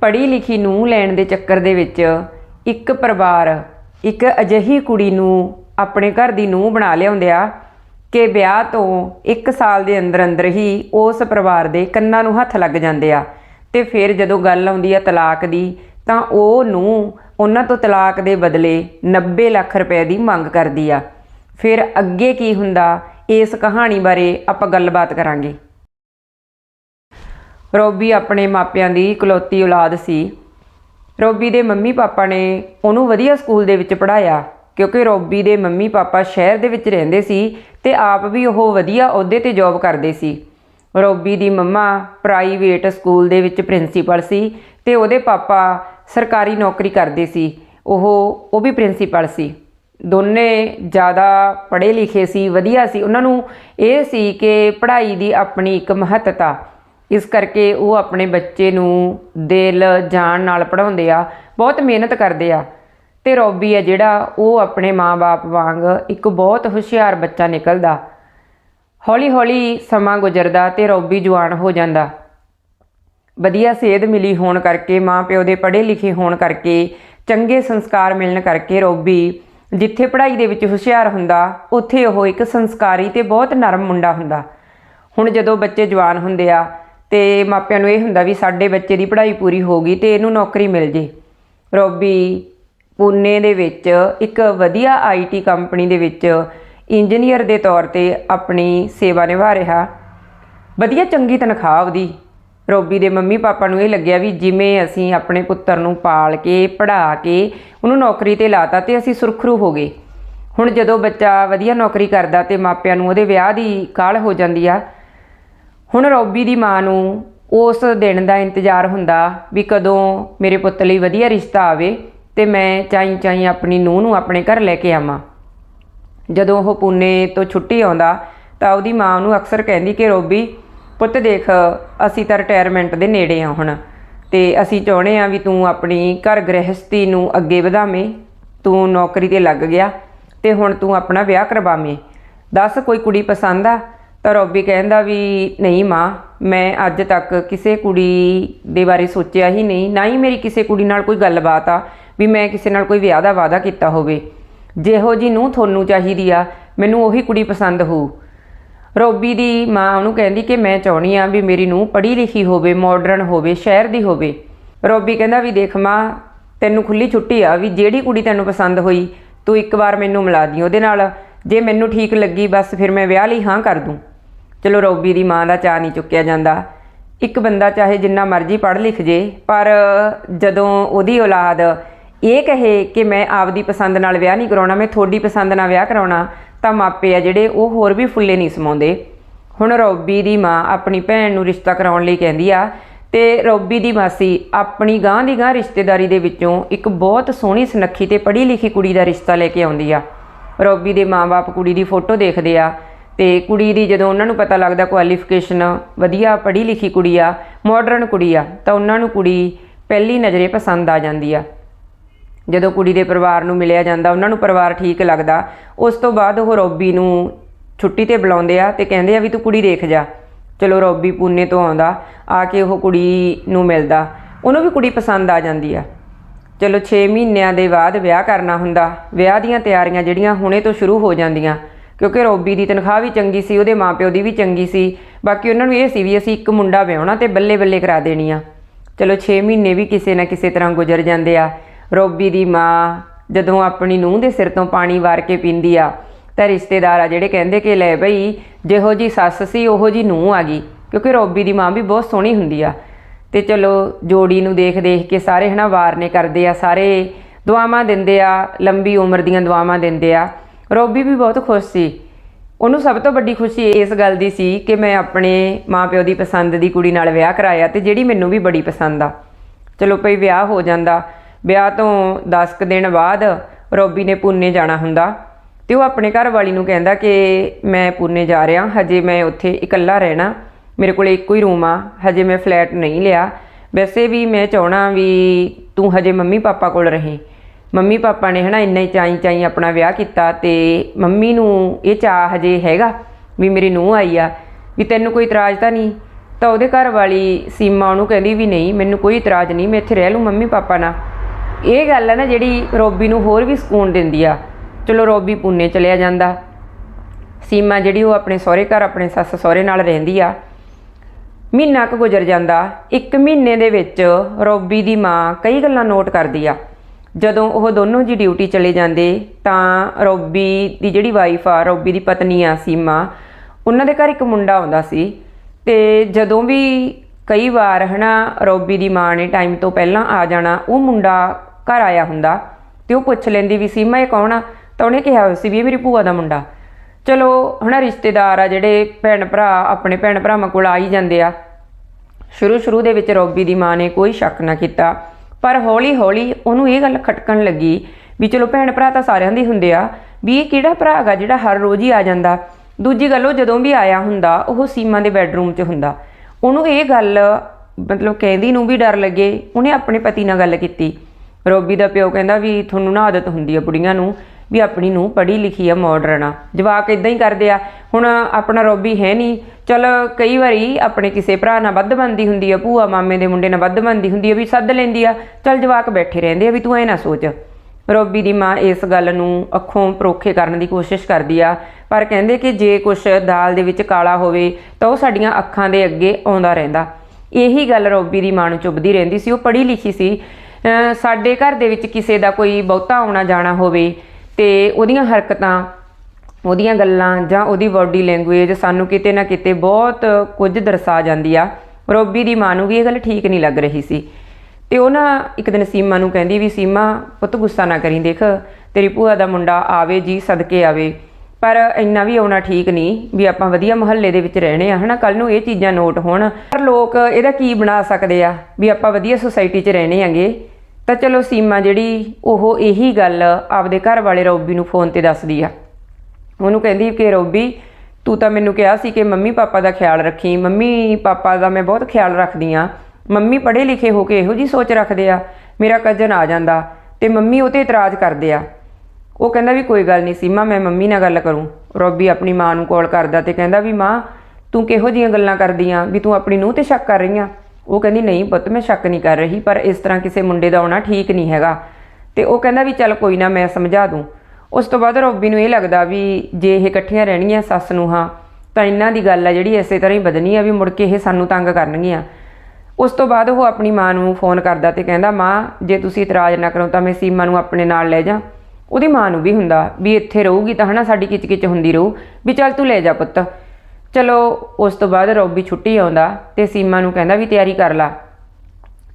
ਪੜ੍ਹੀ ਲਿਖੀ ਨੂੰ ਲੈਣ ਦੇ ਚੱਕਰ ਦੇ ਵਿੱਚ ਇੱਕ ਪਰਿਵਾਰ, ਇੱਕ ਅਜਿਹੀ ਕੁੜੀ ਨੂੰ ਆਪਣੇ ਘਰ ਦੀ ਨੂੰਹ ਬਣਾ ਲਿਆਉਂਦੇ ਆ ਕਿ ਵਿਆਹ ਤੋਂ 1 ਸਾਲ ਦੇ ਅੰਦਰ ਅੰਦਰ ਹੀ ਉਸ ਪਰਿਵਾਰ ਦੇ ਕੰਨਾਂ ਨੂੰ ਹੱਥ ਲੱਗ ਜਾਂਦੇ ਆ। ਤੇ ਫਿਰ ਜਦੋਂ ਗੱਲ ਆਉਂਦੀ ਆ ਤਲਾਕ ਦੀ, ਤਾਂ ਉਹ ਨੂੰ ਉਹਨਾਂ ਤੋਂ ਤਲਾਕ ਦੇ ਬਦਲੇ 90 ਲੱਖ ਰੁਪਏ ਦੀ ਮੰਗ ਕਰਦੀ ਆ। ਫਿਰ ਅੱਗੇ ਕੀ ਹੁੰਦਾ, ਇਸ ਕਹਾਣੀ ਬਾਰੇ ਆਪਾਂ ਗੱਲਬਾਤ ਕਰਾਂਗੇ। ਰੋਬੀ ਆਪਣੇ ਮਾਪਿਆਂ ਦੀ ਇਕਲੌਤੀ ਔਲਾਦ ਸੀ। ਰੋਬੀ ਦੇ ਮੰਮੀ ਪਾਪਾ ਨੇ ਉਹਨੂੰ ਵਧੀਆ ਸਕੂਲ ਦੇ ਵਿੱਚ ਪੜ੍ਹਾਇਆ, ਕਿਉਂਕਿ ਰੋਬੀ ਦੇ ਮੰਮੀ ਪਾਪਾ ਸ਼ਹਿਰ ਦੇ ਵਿੱਚ ਰਹਿੰਦੇ ਸੀ ਤੇ ਆਪ ਵੀ ਉਹ ਵਧੀਆ ਅਹੁਦੇ ਤੇ ਜੌਬ ਕਰਦੇ ਸੀ। ਰੋਬੀ ਦੀ ਮੰਮਾ ਪ੍ਰਾਈਵੇਟ ਸਕੂਲ ਦੇ ਵਿੱਚ ਪ੍ਰਿੰਸੀਪਲ ਸੀ ਤੇ ਉਹਦੇ ਪਾਪਾ ਸਰਕਾਰੀ ਨੌਕਰੀ ਕਰਦੇ ਸੀ। ਉਹ ਉਹ ਵੀ ਪ੍ਰਿੰਸੀਪਲ ਸੀ। ਦੋਨੇ ਜ਼ਿਆਦਾ ਪੜ੍ਹੇ ਲਿਖੇ ਸੀ, ਵਧੀਆ ਸੀ। ਉਹਨਾਂ ਨੂੰ ਇਹ ਸੀ ਕਿ ਪੜ੍ਹਾਈ ਦੀ ਆਪਣੀ ਇੱਕ ਮਹੱਤਤਾ ਇਸ ਕਰਕੇ ਉਹ ਆਪਣੇ ਬੱਚੇ ਨੂੰ ਦਿਲ ਜਾਨ ਨਾਲ ਪੜਾਉਂਦੇ ਆ, ਬਹੁਤ ਮਿਹਨਤ ਕਰਦੇ ਆ। ਤੇ ਰੋਬੀ ਆ ਜਿਹੜਾ, ਉਹ ਆਪਣੇ ਮਾਪੇ ਵਾਂਗ ਇੱਕ ਬਹੁਤ ਹੁਸ਼ਿਆਰ ਬੱਚਾ ਨਿਕਲਦਾ। ਹੌਲੀ ਹੌਲੀ ਸਮਾਂ ਗੁਜ਼ਰਦਾ ਤੇ ਰੋਬੀ ਜਵਾਨ ਹੋ ਜਾਂਦਾ। ਵਧੀਆ ਸੇਧ ਮਿਲੀ ਹੋਣ ਕਰਕੇ ਮਾਂ ਪਿਓ ਦੇ ਪੜ੍ਹੇ ਲਿਖੇ ਹੋਣ ਕਰਕੇ, ਚੰਗੇ ਸੰਸਕਾਰ ਮਿਲਣ ਕਰਕੇ ਰੋਬੀ ਜਿੱਥੇ ਪੜ੍ਹਾਈ ਦੇ ਵਿੱਚ ਹੁਸ਼ਿਆਰ ਹੁੰਦਾ, ਉੱਥੇ ਉਹ ਇੱਕ ਸੰਸਕਾਰੀ ਤੇ ਬਹੁਤ ਨਰਮ ਮੁੰਡਾ ਹੁੰਦਾ। ਹੁਣ ਜਦੋਂ ਬੱਚੇ ਜਵਾਨ ਹੁੰਦੇ ਆ ਤੇ ਮਾਪਿਆਂ ਨੂੰ ਇਹ ਹੁੰਦਾ ਵੀ ਸਾਡੇ ਬੱਚੇ ਦੀ ਪੜ੍ਹਾਈ ਪੂਰੀ ਹੋ ਗਈ ਤੇ ਇਹਨੂੰ ਨੌਕਰੀ ਮਿਲ ਜੇ। ਰੋਬੀ, ਪੂਨੇ ਦੇ ਵਿੱਚ ਇੱਕ ਵਧੀਆ ਆਈਟੀ ਕੰਪਨੀ ਦੇ ਵਿੱਚ ਇੰਜੀਨੀਅਰ ਦੇ ਤੌਰ ਤੇ ਆਪਣੀ ਸੇਵਾ ਨਿਭਾ ਰਿਹਾ। ਵਧੀਆ ਚੰਗੀ ਤਨਖਾਹ ਉਹਦੀ। ਰੋਬੀ ਦੇ ਮੰਮੀ ਪਾਪਾ ਨੂੰ ਇਹ ਲੱਗਿਆ ਵੀ ਜਿਵੇਂ ਅਸੀਂ ਆਪਣੇ ਪੁੱਤਰ ਨੂੰ ਪਾਲ ਕੇ, ਪੜ੍ਹਾ ਕੇ ਉਹਨੂੰ ਨੌਕਰੀ ਤੇ ਲਾਤਾ ਤੇ ਅਸੀਂ ਸੁਰਖਰੂ ਹੋ ਗਏ। ਹੁਣ ਜਦੋਂ ਬੱਚਾ ਵਧੀਆ ਨੌਕਰੀ ਕਰਦਾ ਤੇ ਮਾਪਿਆਂ ਨੂੰ ਉਹਦੇ ਵਿਆਹ ਦੀ ਕਾਹਲ ਹੋ ਜਾਂਦੀ ਆ ਹੁਣ ਰੋਬੀ ਦੀ ਮਾਂ ਨੂੰ ਉਸ ਦਿਨ ਦਾ ਇੰਤਜ਼ਾਰ ਹੁੰਦਾ ਵੀ ਕਦੋਂ ਮੇਰੇ ਪੁੱਤ ਲਈ ਵਧੀਆ ਰਿਸ਼ਤਾ ਆਵੇ ਤੇ ਮੈਂ ਚਾਈ ਚਾਈ ਆਪਣੀ ਨੂੰਹ ਨੂੰ ਆਪਣੇ ਘਰ ਲੈ ਕੇ ਆਵਾਂ। ਜਦੋਂ ਉਹ ਪੂਨੇ ਤੋਂ ਛੁੱਟੀ ਆਉਂਦਾ ਤਾਂ ਉਹਦੀ ਮਾਂ ਉਹਨੂੰ ਅਕਸਰ ਕਹਿੰਦੀ ਕਿ, ਰੋਬੀ, ਪੁੱਤ ਦੇਖ, ਅਸੀਂ ਤਾਂ ਰਿਟਾਇਰਮੈਂਟ ਦੇ ਨੇੜੇ ਆ ਹੁਣ ਤੇ ਅਸੀਂ ਚਾਹੁੰਦੇ ਆ ਵੀ ਤੂੰ ਆਪਣੀ ਘਰ ਗ੍ਰਹਿਸਤੀ ਨੂੰ ਅੱਗੇ ਵਧਾਵੇਂ। ਤੂੰ ਨੌਕਰੀ ਤੇ ਲੱਗ ਗਿਆ ਤੇ ਹੁਣ ਤੂੰ ਆਪਣਾ ਵਿਆਹ ਕਰਵਾਵੇਂ। ਦੱਸ, ਕੋਈ ਕੁੜੀ ਪਸੰਦ ਆ? ਤਾਂ ਰੋਬੀ ਕਹਿੰਦਾ ਵੀ ਨਹੀਂ ਮਾਂ, ਮੈਂ ਅੱਜ ਤੱਕ ਕਿਸੇ ਕੁੜੀ ਦੇ ਬਾਰੇ ਸੋਚਿਆ ਹੀ ਨਹੀਂ, ਨਾ ਹੀ ਮੇਰੀ ਕਿਸੇ ਕੁੜੀ ਨਾਲ ਕੋਈ ਗੱਲਬਾਤ ਆ, ਵੀ ਮੈਂ ਕਿਸੇ ਨਾਲ ਕੋਈ ਵਿਆਹ ਦਾ ਵਾਅਦਾ ਕੀਤਾ ਹੋਵੇ। ਜਿਹੋ ਜੀ ਨੂੰ ਤੁਹਾਨੂੰ ਚਾਹੀਦੀ ਆ, ਮੈਨੂੰ ਉਹੀ ਕੁੜੀ ਪਸੰਦ ਹੋਊ। ਰੋਬੀ ਦੀ ਮਾਂ ਉਹਨੂੰ ਕਹਿੰਦੀ ਕਿ ਮੈਂ ਚਾਹਣੀ ਆ ਵੀ ਮੇਰੀ ਨੂੰ ਪੜ੍ਹੀ ਲਿਖੀ ਹੋਵੇ ਮਾਡਰਨ ਹੋਵੇ, ਸ਼ਹਿਰ ਦੀ ਹੋਵੇ। ਰੋਬੀ ਕਹਿੰਦਾ ਵੀ ਦੇਖ ਮਾਂ, ਤੈਨੂੰ ਖੁੱਲੀ ਛੁੱਟੀ ਆ, ਵੀ ਜਿਹੜੀ ਕੁੜੀ ਤੈਨੂੰ ਪਸੰਦ ਹੋਈ, ਤੂੰ ਇੱਕ ਵਾਰ ਮੈਨੂੰ ਮਿਲਾ ਦੀ ਉਹਦੇ ਨਾਲ। ਜੇ ਮੈਨੂੰ ਠੀਕ ਲੱਗੀ, ਬਸ ਫਿਰ ਮੈਂ ਵਿਆਹ ਲਈ ਹਾਂ ਕਰ ਦੂੰ। ਚਲੋ ਰੋਬੀ ਦੀ ਮਾਂ ਦਾ ਚਾਹ ਨਹੀਂ ਚੁੱਕਿਆ ਜਾਂਦਾ। ਇੱਕ ਬੰਦਾ ਚਾਹੇ ਜਿੰਨਾ ਮਰਜ਼ੀ ਪੜ੍ਹ ਲਿਖ ਜੇ, ਪਰ ਜਦੋਂ ਉਹਦੀ ਔਲਾਦ ਇਹ ਕਹੇ ਕਿ ਮੈਂ ਆਪਦੀ ਪਸੰਦ ਨਾਲ ਵਿਆਹ ਨਹੀਂ ਕਰਾਉਣਾ, ਮੈਂ ਤੁਹਾਡੀ ਪਸੰਦ ਨਾਲ ਵਿਆਹ ਕਰਾਉਣਾ, ਤਾਂ ਮਾਪੇ ਆ ਜਿਹੜੇ ਉਹ ਹੋਰ ਵੀ ਫੁੱਲੇ ਨਹੀਂ ਸਮਾਉਂਦੇ। ਹੁਣ ਰੋਬੀ ਦੀ ਮਾਂ ਆਪਣੀ ਭੈਣ ਨੂੰ ਰਿਸ਼ਤਾ ਕਰਾਉਣ ਲਈ ਕਹਿੰਦੀ ਆ, ਤੇ ਰੋਬੀ ਦੀ ਮਾਸੀ ਆਪਣੀ ਗਾਂ ਦੀ ਗਾਂ ਰਿਸ਼ਤੇਦਾਰੀ ਦੇ ਵਿੱਚੋਂ ਇੱਕ ਬਹੁਤ ਸੋਹਣੀ ਸੁਨੱਖੀ ਤੇ ਪੜ੍ਹੀ ਲਿਖੀ ਕੁੜੀ ਦਾ ਰਿਸ਼ਤਾ ਲੈ ਕੇ ਆਉਂਦੀ ਆ। ਰੋਬੀ ਦੇ ਮਾਪੇ ਕੁੜੀ ਦੀ ਫੋਟੋ ਦੇਖਦੇ ਆ ਤੇ ਕੁੜੀ ਦੀ ਜਦੋਂ ਉਹਨਾਂ ਨੂੰ ਪਤਾ ਲੱਗਦਾ ਕੁਆਲੀਫਿਕੇਸ਼ਨ ਵਧੀਆ ਪੜ੍ਹੀ ਲਿਖੀ ਕੁੜੀ ਆ ਮਾਡਰਨ ਕੁੜੀ ਆ, ਤਾਂ ਉਹਨਾਂ ਨੂੰ ਕੁੜੀ ਪਹਿਲੀ ਨਜ਼ਰੇ ਪਸੰਦ ਆ ਜਾਂਦੀ ਆ। ਜਦੋਂ ਕੁੜੀ ਦੇ ਪਰਿਵਾਰ ਨੂੰ ਮਿਲਿਆ ਜਾਂਦਾ, ਉਹਨਾਂ ਨੂੰ ਪਰਿਵਾਰ ਠੀਕ ਲੱਗਦਾ, ਉਸ ਤੋਂ ਬਾਅਦ ਉਹ ਰੋਬੀ ਨੂੰ ਛੁੱਟੀ ਤੇ ਬੁਲਾਉਂਦੇ ਆ ਤੇ ਕਹਿੰਦੇ ਆ ਵੀ ਤੂੰ ਕੁੜੀ ਦੇਖ ਜਾ। ਚਲੋ ਰੋਬੀ ਪੂਨੇ ਤੋਂ ਆਉਂਦਾ, ਆ ਕੇ ਉਹ ਕੁੜੀ ਨੂੰ ਮਿਲਦਾ, ਉਹਨੂੰ ਵੀ ਕੁੜੀ ਪਸੰਦ ਆ ਜਾਂਦੀ ਆ। ਚਲੋ 6 ਮਹੀਨਿਆਂ ਦੇ ਬਾਅਦ ਵਿਆਹ ਕਰਨਾ ਹੁੰਦਾ। ਵਿਆਹ ਦੀਆਂ ਤਿਆਰੀਆਂ ਜਿਹੜੀਆਂ ਹੁਣੇ ਤੋਂ ਸ਼ੁਰੂ ਹੋ ਜਾਂਦੀਆਂ। ਕਿਉਂਕਿ ਰੋਬੀ ਦੀ ਤਨਖਾਹ ਵੀ ਚੰਗੀ ਸੀ, ਉਹਦੇ ਮਾਪਿਓ ਦੀ ਵੀ ਚੰਗੀ ਸੀ। ਬਾਕੀ ਉਹਨਾਂ ਨੂੰ ਇਹ ਸੀ ਵੀ ਅਸੀਂ ਇੱਕ ਮੁੰਡਾ ਵਿਆਹਣਾ ਤੇ ਬੱਲੇ ਬੱਲੇ ਕਰਾ ਦੇਣੀ ਆ। ਚਲੋ 6 ਮਹੀਨੇ ਵੀ ਕਿਸੇ ਨਾ ਕਿਸੇ ਤਰ੍ਹਾਂ ਗੁਜ਼ਰ ਜਾਂਦੇ ਆ। ਰੋਬੀ ਦੀ ਮਾਂ ਜਦੋਂ ਆਪਣੀ ਨੂੰਹ ਦੇ ਸਿਰ ਤੋਂ ਪਾਣੀ ਵਾਰ ਕੇ ਪੀਂਦੀ ਆ, ਤਾਂ ਰਿਸ਼ਤੇਦਾਰ ਆ ਜਿਹੜੇ ਕਹਿੰਦੇ ਕਿ ਲੈ ਬਈ, ਜਿਹੋ ਜੀ ਸੱਸ ਸੀ, ਉਹੋ ਜੀ ਨੂੰਹ ਆ ਗਈ। ਕਿਉਂਕਿ ਰੋਬੀ ਦੀ ਮਾਂ ਵੀ ਬਹੁਤ ਸੋਹਣੀ ਹੁੰਦੀ ਆ। ਤੇ ਚਲੋ ਜੋੜੀ ਨੂੰ ਦੇਖ ਦੇਖ ਕੇ ਸਾਰੇ ਹਨਾ ਵਾਰਨੇ ਕਰਦੇ ਆ, ਸਾਰੇ ਦੁਆਵਾਂ ਦਿੰਦੇ ਆ, ਲੰਬੀ ਉਮਰ ਦੀਆਂ ਦੁਆਵਾਂ ਦਿੰਦੇ ਆ। ਰੋਬੀ ਵੀ ਬਹੁਤ ਖੁਸ਼ ਸੀ। ਉਹਨੂੰ ਸਭ ਤੋਂ ਵੱਡੀ ਖੁਸ਼ੀ ਇਸ ਗੱਲ ਦੀ ਸੀ ਕਿ ਮੈਂ ਆਪਣੇ ਮਾਪਿਓ ਦੀ ਪਸੰਦ ਦੀ ਕੁੜੀ ਨਾਲ ਵਿਆਹ ਕਰਾਇਆ ਤੇ ਜਿਹੜੀ ਮੈਨੂੰ ਵੀ ਬੜੀ ਪਸੰਦ ਆ। ਚਲੋ ਭਈ ਵਿਆਹ ਹੋ ਜਾਂਦਾ। ਵਿਆਹ ਤੋਂ 10 ਕੁ ਦਿਨ ਬਾਅਦ ਰੋਬੀ ਨੇ ਪੂਨੇ ਜਾਣਾ ਹੁੰਦਾ ਤੇ ਉਹ ਆਪਣੇ ਘਰ ਵਾਲੀ ਨੂੰ ਕਹਿੰਦਾ ਕਿ ਮੈਂ ਪੂਨੇ ਜਾ ਰਿਹਾ, ਹਜੇ ਮੈਂ ਉੱਥੇ ਇਕੱਲਾ ਰਹਿਣਾ। ਮੇਰੇ ਕੋਲ ਇੱਕੋ ਹੀ ਰੂਮ ਆ, ਹਜੇ ਮੈਂ ਫਲੈਟ ਨਹੀਂ ਲਿਆ। ਵੈਸੇ ਵੀ ਮੈਂ ਚਾਹਣਾ ਵੀ ਤੂੰ ਹਜੇ ਮੰਮੀ ਪਾਪਾ ਕੋਲ ਰਹੇ। ਮੰਮੀ ਪਾਪਾ ਨੇ ਹਨਾ ਇੰਨਾ ਹੀ ਚਾਈ ਚਾਈ ਆਪਣਾ ਵਿਆਹ ਕੀਤਾ ਤੇ ਮੰਮੀ ਨੂੰ ਇਹ ਚਾਹ ਹਜੇ ਹੈਗਾ ਵੀ ਮੇਰੀ ਨੂੰਹ ਆਈ ਆ, ਵੀ ਤੈਨੂੰ ਕੋਈ ਇਤਰਾਜ਼ ਤਾਂ ਨਹੀਂ? ਤਾਂ ਉਹਦੇ ਘਰ ਵਾਲੀ ਸੀਮਾ ਉਹਨੂੰ ਕਹਿੰਦੀ ਵੀ ਨਹੀਂ, ਮੈਨੂੰ ਕੋਈ ਇਤਰਾਜ਼ ਨਹੀਂ, ਮੈਂ ਇੱਥੇ ਰਹਿ ਲੂੰ ਮੰਮੀ ਪਾਪਾ ਨਾਲ। ਇਹ ਗੱਲ ਹੈ ਨਾ ਜਿਹੜੀ ਰੋਬੀ ਨੂੰ ਹੋਰ ਵੀ ਸਕੂਨ ਦਿੰਦੀ ਆ। ਚਲੋ ਰੋਬੀ ਪੁੰਨੇ ਚਲਿਆ ਜਾਂਦਾ। ਸੀਮਾ ਜਿਹੜੀ ਉਹ ਆਪਣੇ ਸਹੁਰੇ ਘਰ, ਆਪਣੇ ਸੱਸ ਸਹੁਰੇ ਨਾਲ ਰਹਿੰਦੀ ਆ। ਮਹੀਨਾ ਕੁ ਗੁਜ਼ਰ ਜਾਂਦਾ, ਇੱਕ ਮਹੀਨੇ ਦੇ ਵਿੱਚ ਰੋਬੀ ਦੀ ਮਾਂ ਕਈ ਗੱਲਾਂ ਨੋਟ ਕਰਦੀ ਆ। ਜਦੋਂ ਉਹ ਦੋਨੋਂ ਜੀ ਡਿਊਟੀ ਚਲੇ ਜਾਂਦੇ, ਤਾਂ ਰੋਬੀ ਦੀ ਜਿਹੜੀ ਵਾਈਫ ਆ, ਰੋਬੀ ਦੀ ਪਤਨੀ ਆ, ਸੀਮਾ, ਉਹਨਾਂ ਦੇ ਘਰ ਇੱਕ ਮੁੰਡਾ ਆਉਂਦਾ ਸੀ। ਤੇ ਜਦੋਂ ਵੀ ਕਈ ਵਾਰ ਹਨਾ, ਰੋਬੀ ਦੀ ਮਾਂ ਨੇ ਟਾਈਮ ਤੋਂ ਪਹਿਲਾਂ ਆ ਜਾਣਾ, ਉਹ ਮੁੰਡਾ ਘਰ ਆਇਆ ਹੁੰਦਾ ਤੇ ਉਹ ਪੁੱਛ ਲੈਂਦੀ ਵੀ, ਸੀਮਾ, ਇਹ ਕੌਣ ਆ? ਤਾਂ ਉਹਨੇ ਕਿਹਾ ਹੋਇਆ ਸੀ ਵੀ, ਇਹ ਮੇਰੀ ਭੂਆ ਦਾ ਮੁੰਡਾ। ਚਲੋ ਹਨਾ ਰਿਸ਼ਤੇਦਾਰ ਆ ਜਿਹੜੇ ਭੈਣ ਭਰਾ, ਆਪਣੇ ਭੈਣ ਭਰਾਵਾਂ ਕੋਲ ਆ ਹੀ ਜਾਂਦੇ ਆ। ਸ਼ੁਰੂ ਸ਼ੁਰੂ ਦੇ ਵਿੱਚ ਰੋਬੀ ਦੀ ਮਾਂ ਨੇ ਕੋਈ ਸ਼ੱਕ ਨਾ ਕੀਤਾ, ਪਰ ਹੌਲੀ ਹੌਲੀ ਉਹਨੂੰ ਇਹ ਗੱਲ ਖਟਕਣ ਲੱਗੀ ਵੀ ਚਲੋ, ਭੈਣ ਭਰਾ ਤਾਂ ਸਾਰਿਆਂ ਦੇ ਹੁੰਦੇ ਆ, ਵੀ ਇਹ ਕਿਹੜਾ ਭਰਾ ਹੈਗਾ ਜਿਹੜਾ ਹਰ ਰੋਜ਼ ਹੀ ਆ ਜਾਂਦਾ? ਦੂਜੀ ਗੱਲ, ਉਹ ਜਦੋਂ ਵੀ ਆਇਆ ਹੁੰਦਾ, ਉਹ ਸੀਮਾ ਦੇ ਬੈੱਡਰੂਮ 'ਚ ਹੁੰਦਾ। ਉਹਨੂੰ ਇਹ ਗੱਲ ਮਤਲਬ ਕਹਿੰਦੀ ਨੂੰ ਵੀ ਡਰ ਲੱਗੇ, ਉਹਨੇ ਆਪਣੇ ਪਤੀ ਨਾਲ ਗੱਲ ਕੀਤੀ। ਰੋਬੀ ਦਾ ਪਿਓ ਕਹਿੰਦਾ ਵੀ, ਤੁਹਾਨੂੰ ਨਾ ਆਦਤ ਹੁੰਦੀ ਆ ਬੁੜੀਆਂ ਨੂੰ ਵੀ ਆਪਣੀ ਨੂੰ ਪੜ੍ਹੀ ਲਿਖੀ ਆ ਮਾਡਰਨ ਆ। ਜਵਾਕ ਇਦਾਂ ਹੀ ਕਰਦੇ ਆ। ਹੁਣ ਆਪਣਾ ਰੋਬੀ ਹੈ ਨਹੀਂ। ਚਲ ਕਈ ਵਾਰੀ ਆਪਣੇ ਕਿਸੇ ਭਰਾ ਨਾਲ ਵੱਧ ਬੰਦੀ ਹੁੰਦੀ ਆ, ਭੂਆ ਮਾਮੇ ਦੇ ਮੁੰਡੇ ਨਾਲ ਵੱਧ ਬੰਦੀ ਹੁੰਦੀ ਆ, ਵੀ ਸੱਦ ਲੈਂਦੀ ਆ। ਚਲ ਜਵਾਕ ਬੈਠੇ ਰਹਿੰਦੇ ਆ ਵੀ ਤੂੰ ਐ ਨਾ ਸੋਚ। ਰੋਬੀ ਦੀ ਮਾਂ ਇਸ ਗੱਲ ਨੂੰ ਅੱਖੋਂ ਪਰੋਖੇ ਕਰਨ ਦੀ ਕੋਸ਼ਿਸ਼ ਕਰਦੀ ਆ। ਪਰ ਕਹਿੰਦੇ ਕਿ ਜੇ ਕੁਛ ਦਾਲ ਦੇ ਵਿੱਚ ਕਾਲਾ ਹੋਵੇ, ਤਾਂ ਉਹ ਸਾਡੀਆਂ ਅੱਖਾਂ ਦੇ ਅੱਗੇ ਆਉਂਦਾ ਰਹਿੰਦਾ। ਇਹੀ ਗੱਲ ਰੋਬੀ ਦੀ ਮਾਂ ਨੂੰ ਚੁੱਭਦੀ ਰਹਿੰਦੀ ਸੀ। ਉਹ ਪੜ੍ਹੀ ਲਿਖੀ ਸੀ। ਸਾਡੇ ਘਰ ਦੇ ਵਿੱਚ ਕਿਸੇ ਦਾ ਕੋਈ ਬਹੁਤਾ ਆਉਣਾ ਜਾਣਾ ਹੋਵੇ ਤੇ ਉਹਦੀਆਂ ਹਰਕਤਾਂ, ਉਹਦੀਆਂ ਗੱਲਾਂ ਜਾਂ ਉਹਦੀ ਬਾਡੀ ਲੈਂਗੁਏਜ ਸਾਨੂੰ ਕਿਤੇ ਨਾ ਕਿਤੇ ਬਹੁਤ ਕੁਝ ਦਰਸਾ ਜਾਂਦੀ ਆ। ਰੋਬੀ ਦੀ ਮਾਂ ਨੂੰ ਵੀ ਇਹ ਗੱਲ ਠੀਕ ਨਹੀਂ ਲੱਗ ਰਹੀ ਸੀ। ਤੇ ਉਹ ਨਾ ਇੱਕ ਦਿਨ ਸੀਮਾ ਨੂੰ ਕਹਿੰਦੀ ਵੀ, ਸੀਮਾ, ਪੁੱਤ ਗੁੱਸਾ ਨਾ ਕਰੀ ਦੇਖ, ਤੇਰੀ ਭੂਆ ਦਾ ਮੁੰਡਾ ਆਵੇ ਜੀ, ਸਦਕੇ ਆਵੇ। ਪਰ ਇੰਨਾ ਵੀ ਆਉਣਾ ਠੀਕ ਨਹੀਂ ਵੀ ਆਪਾਂ ਵਧੀਆ ਮੁਹੱਲੇ ਦੇ ਵਿੱਚ ਰਹਿਣੇ ਆ, ਹਨਾ? ਕੱਲ ਨੂੰ ਇਹ ਚੀਜ਼ਾਂ ਨੋਟ ਹੋਣ। ਪਰ ਲੋਕ ਇਹਦਾ ਕੀ ਬਣਾ ਸਕਦੇ ਆ ਵੀ ਆਪਾਂ ਵਧੀਆ ਸੁਸਾਇਟੀ 'ਚ ਰਹਿਣੇ ਆਂਗੇ ਤਾਂ ਚਲੋ ਸੀਮਾ ਜਿਹੜੀ, ਉਹ ਇਹੀ ਗੱਲ ਆਪਦੇ ਘਰ ਵਾਲੇ ਰੋਬੀ ਨੂੰ ਫੋਨ ਤੇ ਦੱਸਦੀ ਆ। ਉਹਨੂੰ ਕਹਿੰਦੀ ਕਿ ਰੋਬੀ, ਤੂੰ ਤਾਂ ਮੈਨੂੰ ਕਿਹਾ ਸੀ ਕਿ ਮੰਮੀ ਪਾਪਾ ਦਾ ਖਿਆਲ ਰੱਖੀ। ਮੰਮੀ ਪਾਪਾ ਦਾ ਮੈਂ ਬਹੁਤ ਖਿਆਲ ਰੱਖਦੀ ਆ। ਮੰਮੀ ਪੜ੍ਹੇ ਲਿਖੇ ਹੋ ਕੇ ਇਹੋ ਜੀ ਸੋਚ ਰੱਖਦੇ ਆ। ਮੇਰਾ ਕਜ਼ਨ ਆ ਜਾਂਦਾ ਤੇ ਮੰਮੀ ਉਹ ਤੇ ਇਤਰਾਜ਼ ਕਰਦੇ ਆ। ਉਹ ਕਹਿੰਦਾ ਵੀ ਕੋਈ ਗੱਲ ਨਹੀਂ ਸੀਮਾ, ਮੈਂ ਮੰਮੀ ਨਾਲ ਗੱਲ ਕਰੂੰ। ਰੋਬੀ ਆਪਣੀ ਮਾਂ ਨੂੰ ਕਾਲ ਕਰਦਾ ਤੇ ਕਹਿੰਦਾ ਵੀ ਮਾਂ, ਤੂੰ ਕਿਹੋ ਜੀਆਂ ਗੱਲਾਂ ਕਰਦੀਆਂ ਵੀ ਤੂੰ ਆਪਣੀ ਨੂੰਹ ਤੇ ਸ਼ੱਕ ਕਰ ਰਹੀ ਆ? ਉਹ ਕਹਿੰਦੀ, ਨਹੀਂ ਪੁੱਤ, ਮੈਂ ਸ਼ੱਕ ਨਹੀਂ ਕਰ ਰਹੀ, ਪਰ ਇਸ ਤਰ੍ਹਾਂ ਕਿਸੇ ਮੁੰਡੇ ਦਾ ਆਉਣਾ ਠੀਕ ਨਹੀਂ ਹੈਗਾ। ਤੇ ਉਹ ਕਹਿੰਦਾ ਵੀ, ਚੱਲ ਕੋਈ ਨਾ, ਮੈਂ ਸਮਝਾ ਦੂੰ। ਉਸ ਤੋਂ ਬਾਅਦ ਰੋਬੀ ਨੂੰ ਇਹ ਲੱਗਦਾ ਵੀ ਜੇ ਇਹ ਇਕੱਠੀਆਂ ਰਹਿਣਗੀਆਂ ਸੱਸ ਨੂੰ, ਹਾਂ, ਤਾਂ ਇਹਨਾਂ ਦੀ ਗੱਲ ਆ ਜਿਹੜੀ ਇਸੇ ਤਰ੍ਹਾਂ ਹੀ ਵਧਣੀ ਆ ਵੀ ਮੁੜ ਕੇ ਇਹ ਸਾਨੂੰ ਤੰਗ ਕਰਨਗੀਆਂ। ਉਸ ਤੋਂ ਬਾਅਦ ਉਹ ਆਪਣੀ ਮਾਂ ਨੂੰ ਫੋਨ ਕਰਦਾ ਤੇ ਕਹਿੰਦਾ, ਮਾਂ, ਜੇ ਤੁਸੀਂ ਇਤਰਾਜ਼ ਨਾ ਕਰੋ ਤਾਂ ਮੈਂ ਸੀਮਾ ਨੂੰ ਆਪਣੇ ਨਾਲ ਲੈ ਜਾ। ਉਹਦੀ ਮਾਂ ਨੂੰ ਵੀ ਹੁੰਦਾ ਵੀ ਇੱਥੇ ਰਹੂਗੀ ਤਾਂ ਹਨਾ, ਸਾਡੀ ਕਿਚ-ਕਿਚ ਹੁੰਦੀ ਰਹੂ, ਵੀ ਚੱਲ ਤੂੰ ਲੈ ਜਾ ਪੁੱਤ। ਚਲੋ, ਉਸ ਤੋਂ ਬਾਅਦ ਰੋਬੀ ਛੁੱਟੀ ਆਉਂਦਾ ਤੇ ਸੀਮਾ ਨੂੰ ਕਹਿੰਦਾ ਵੀ ਤਿਆਰੀ ਕਰ ਲਾ।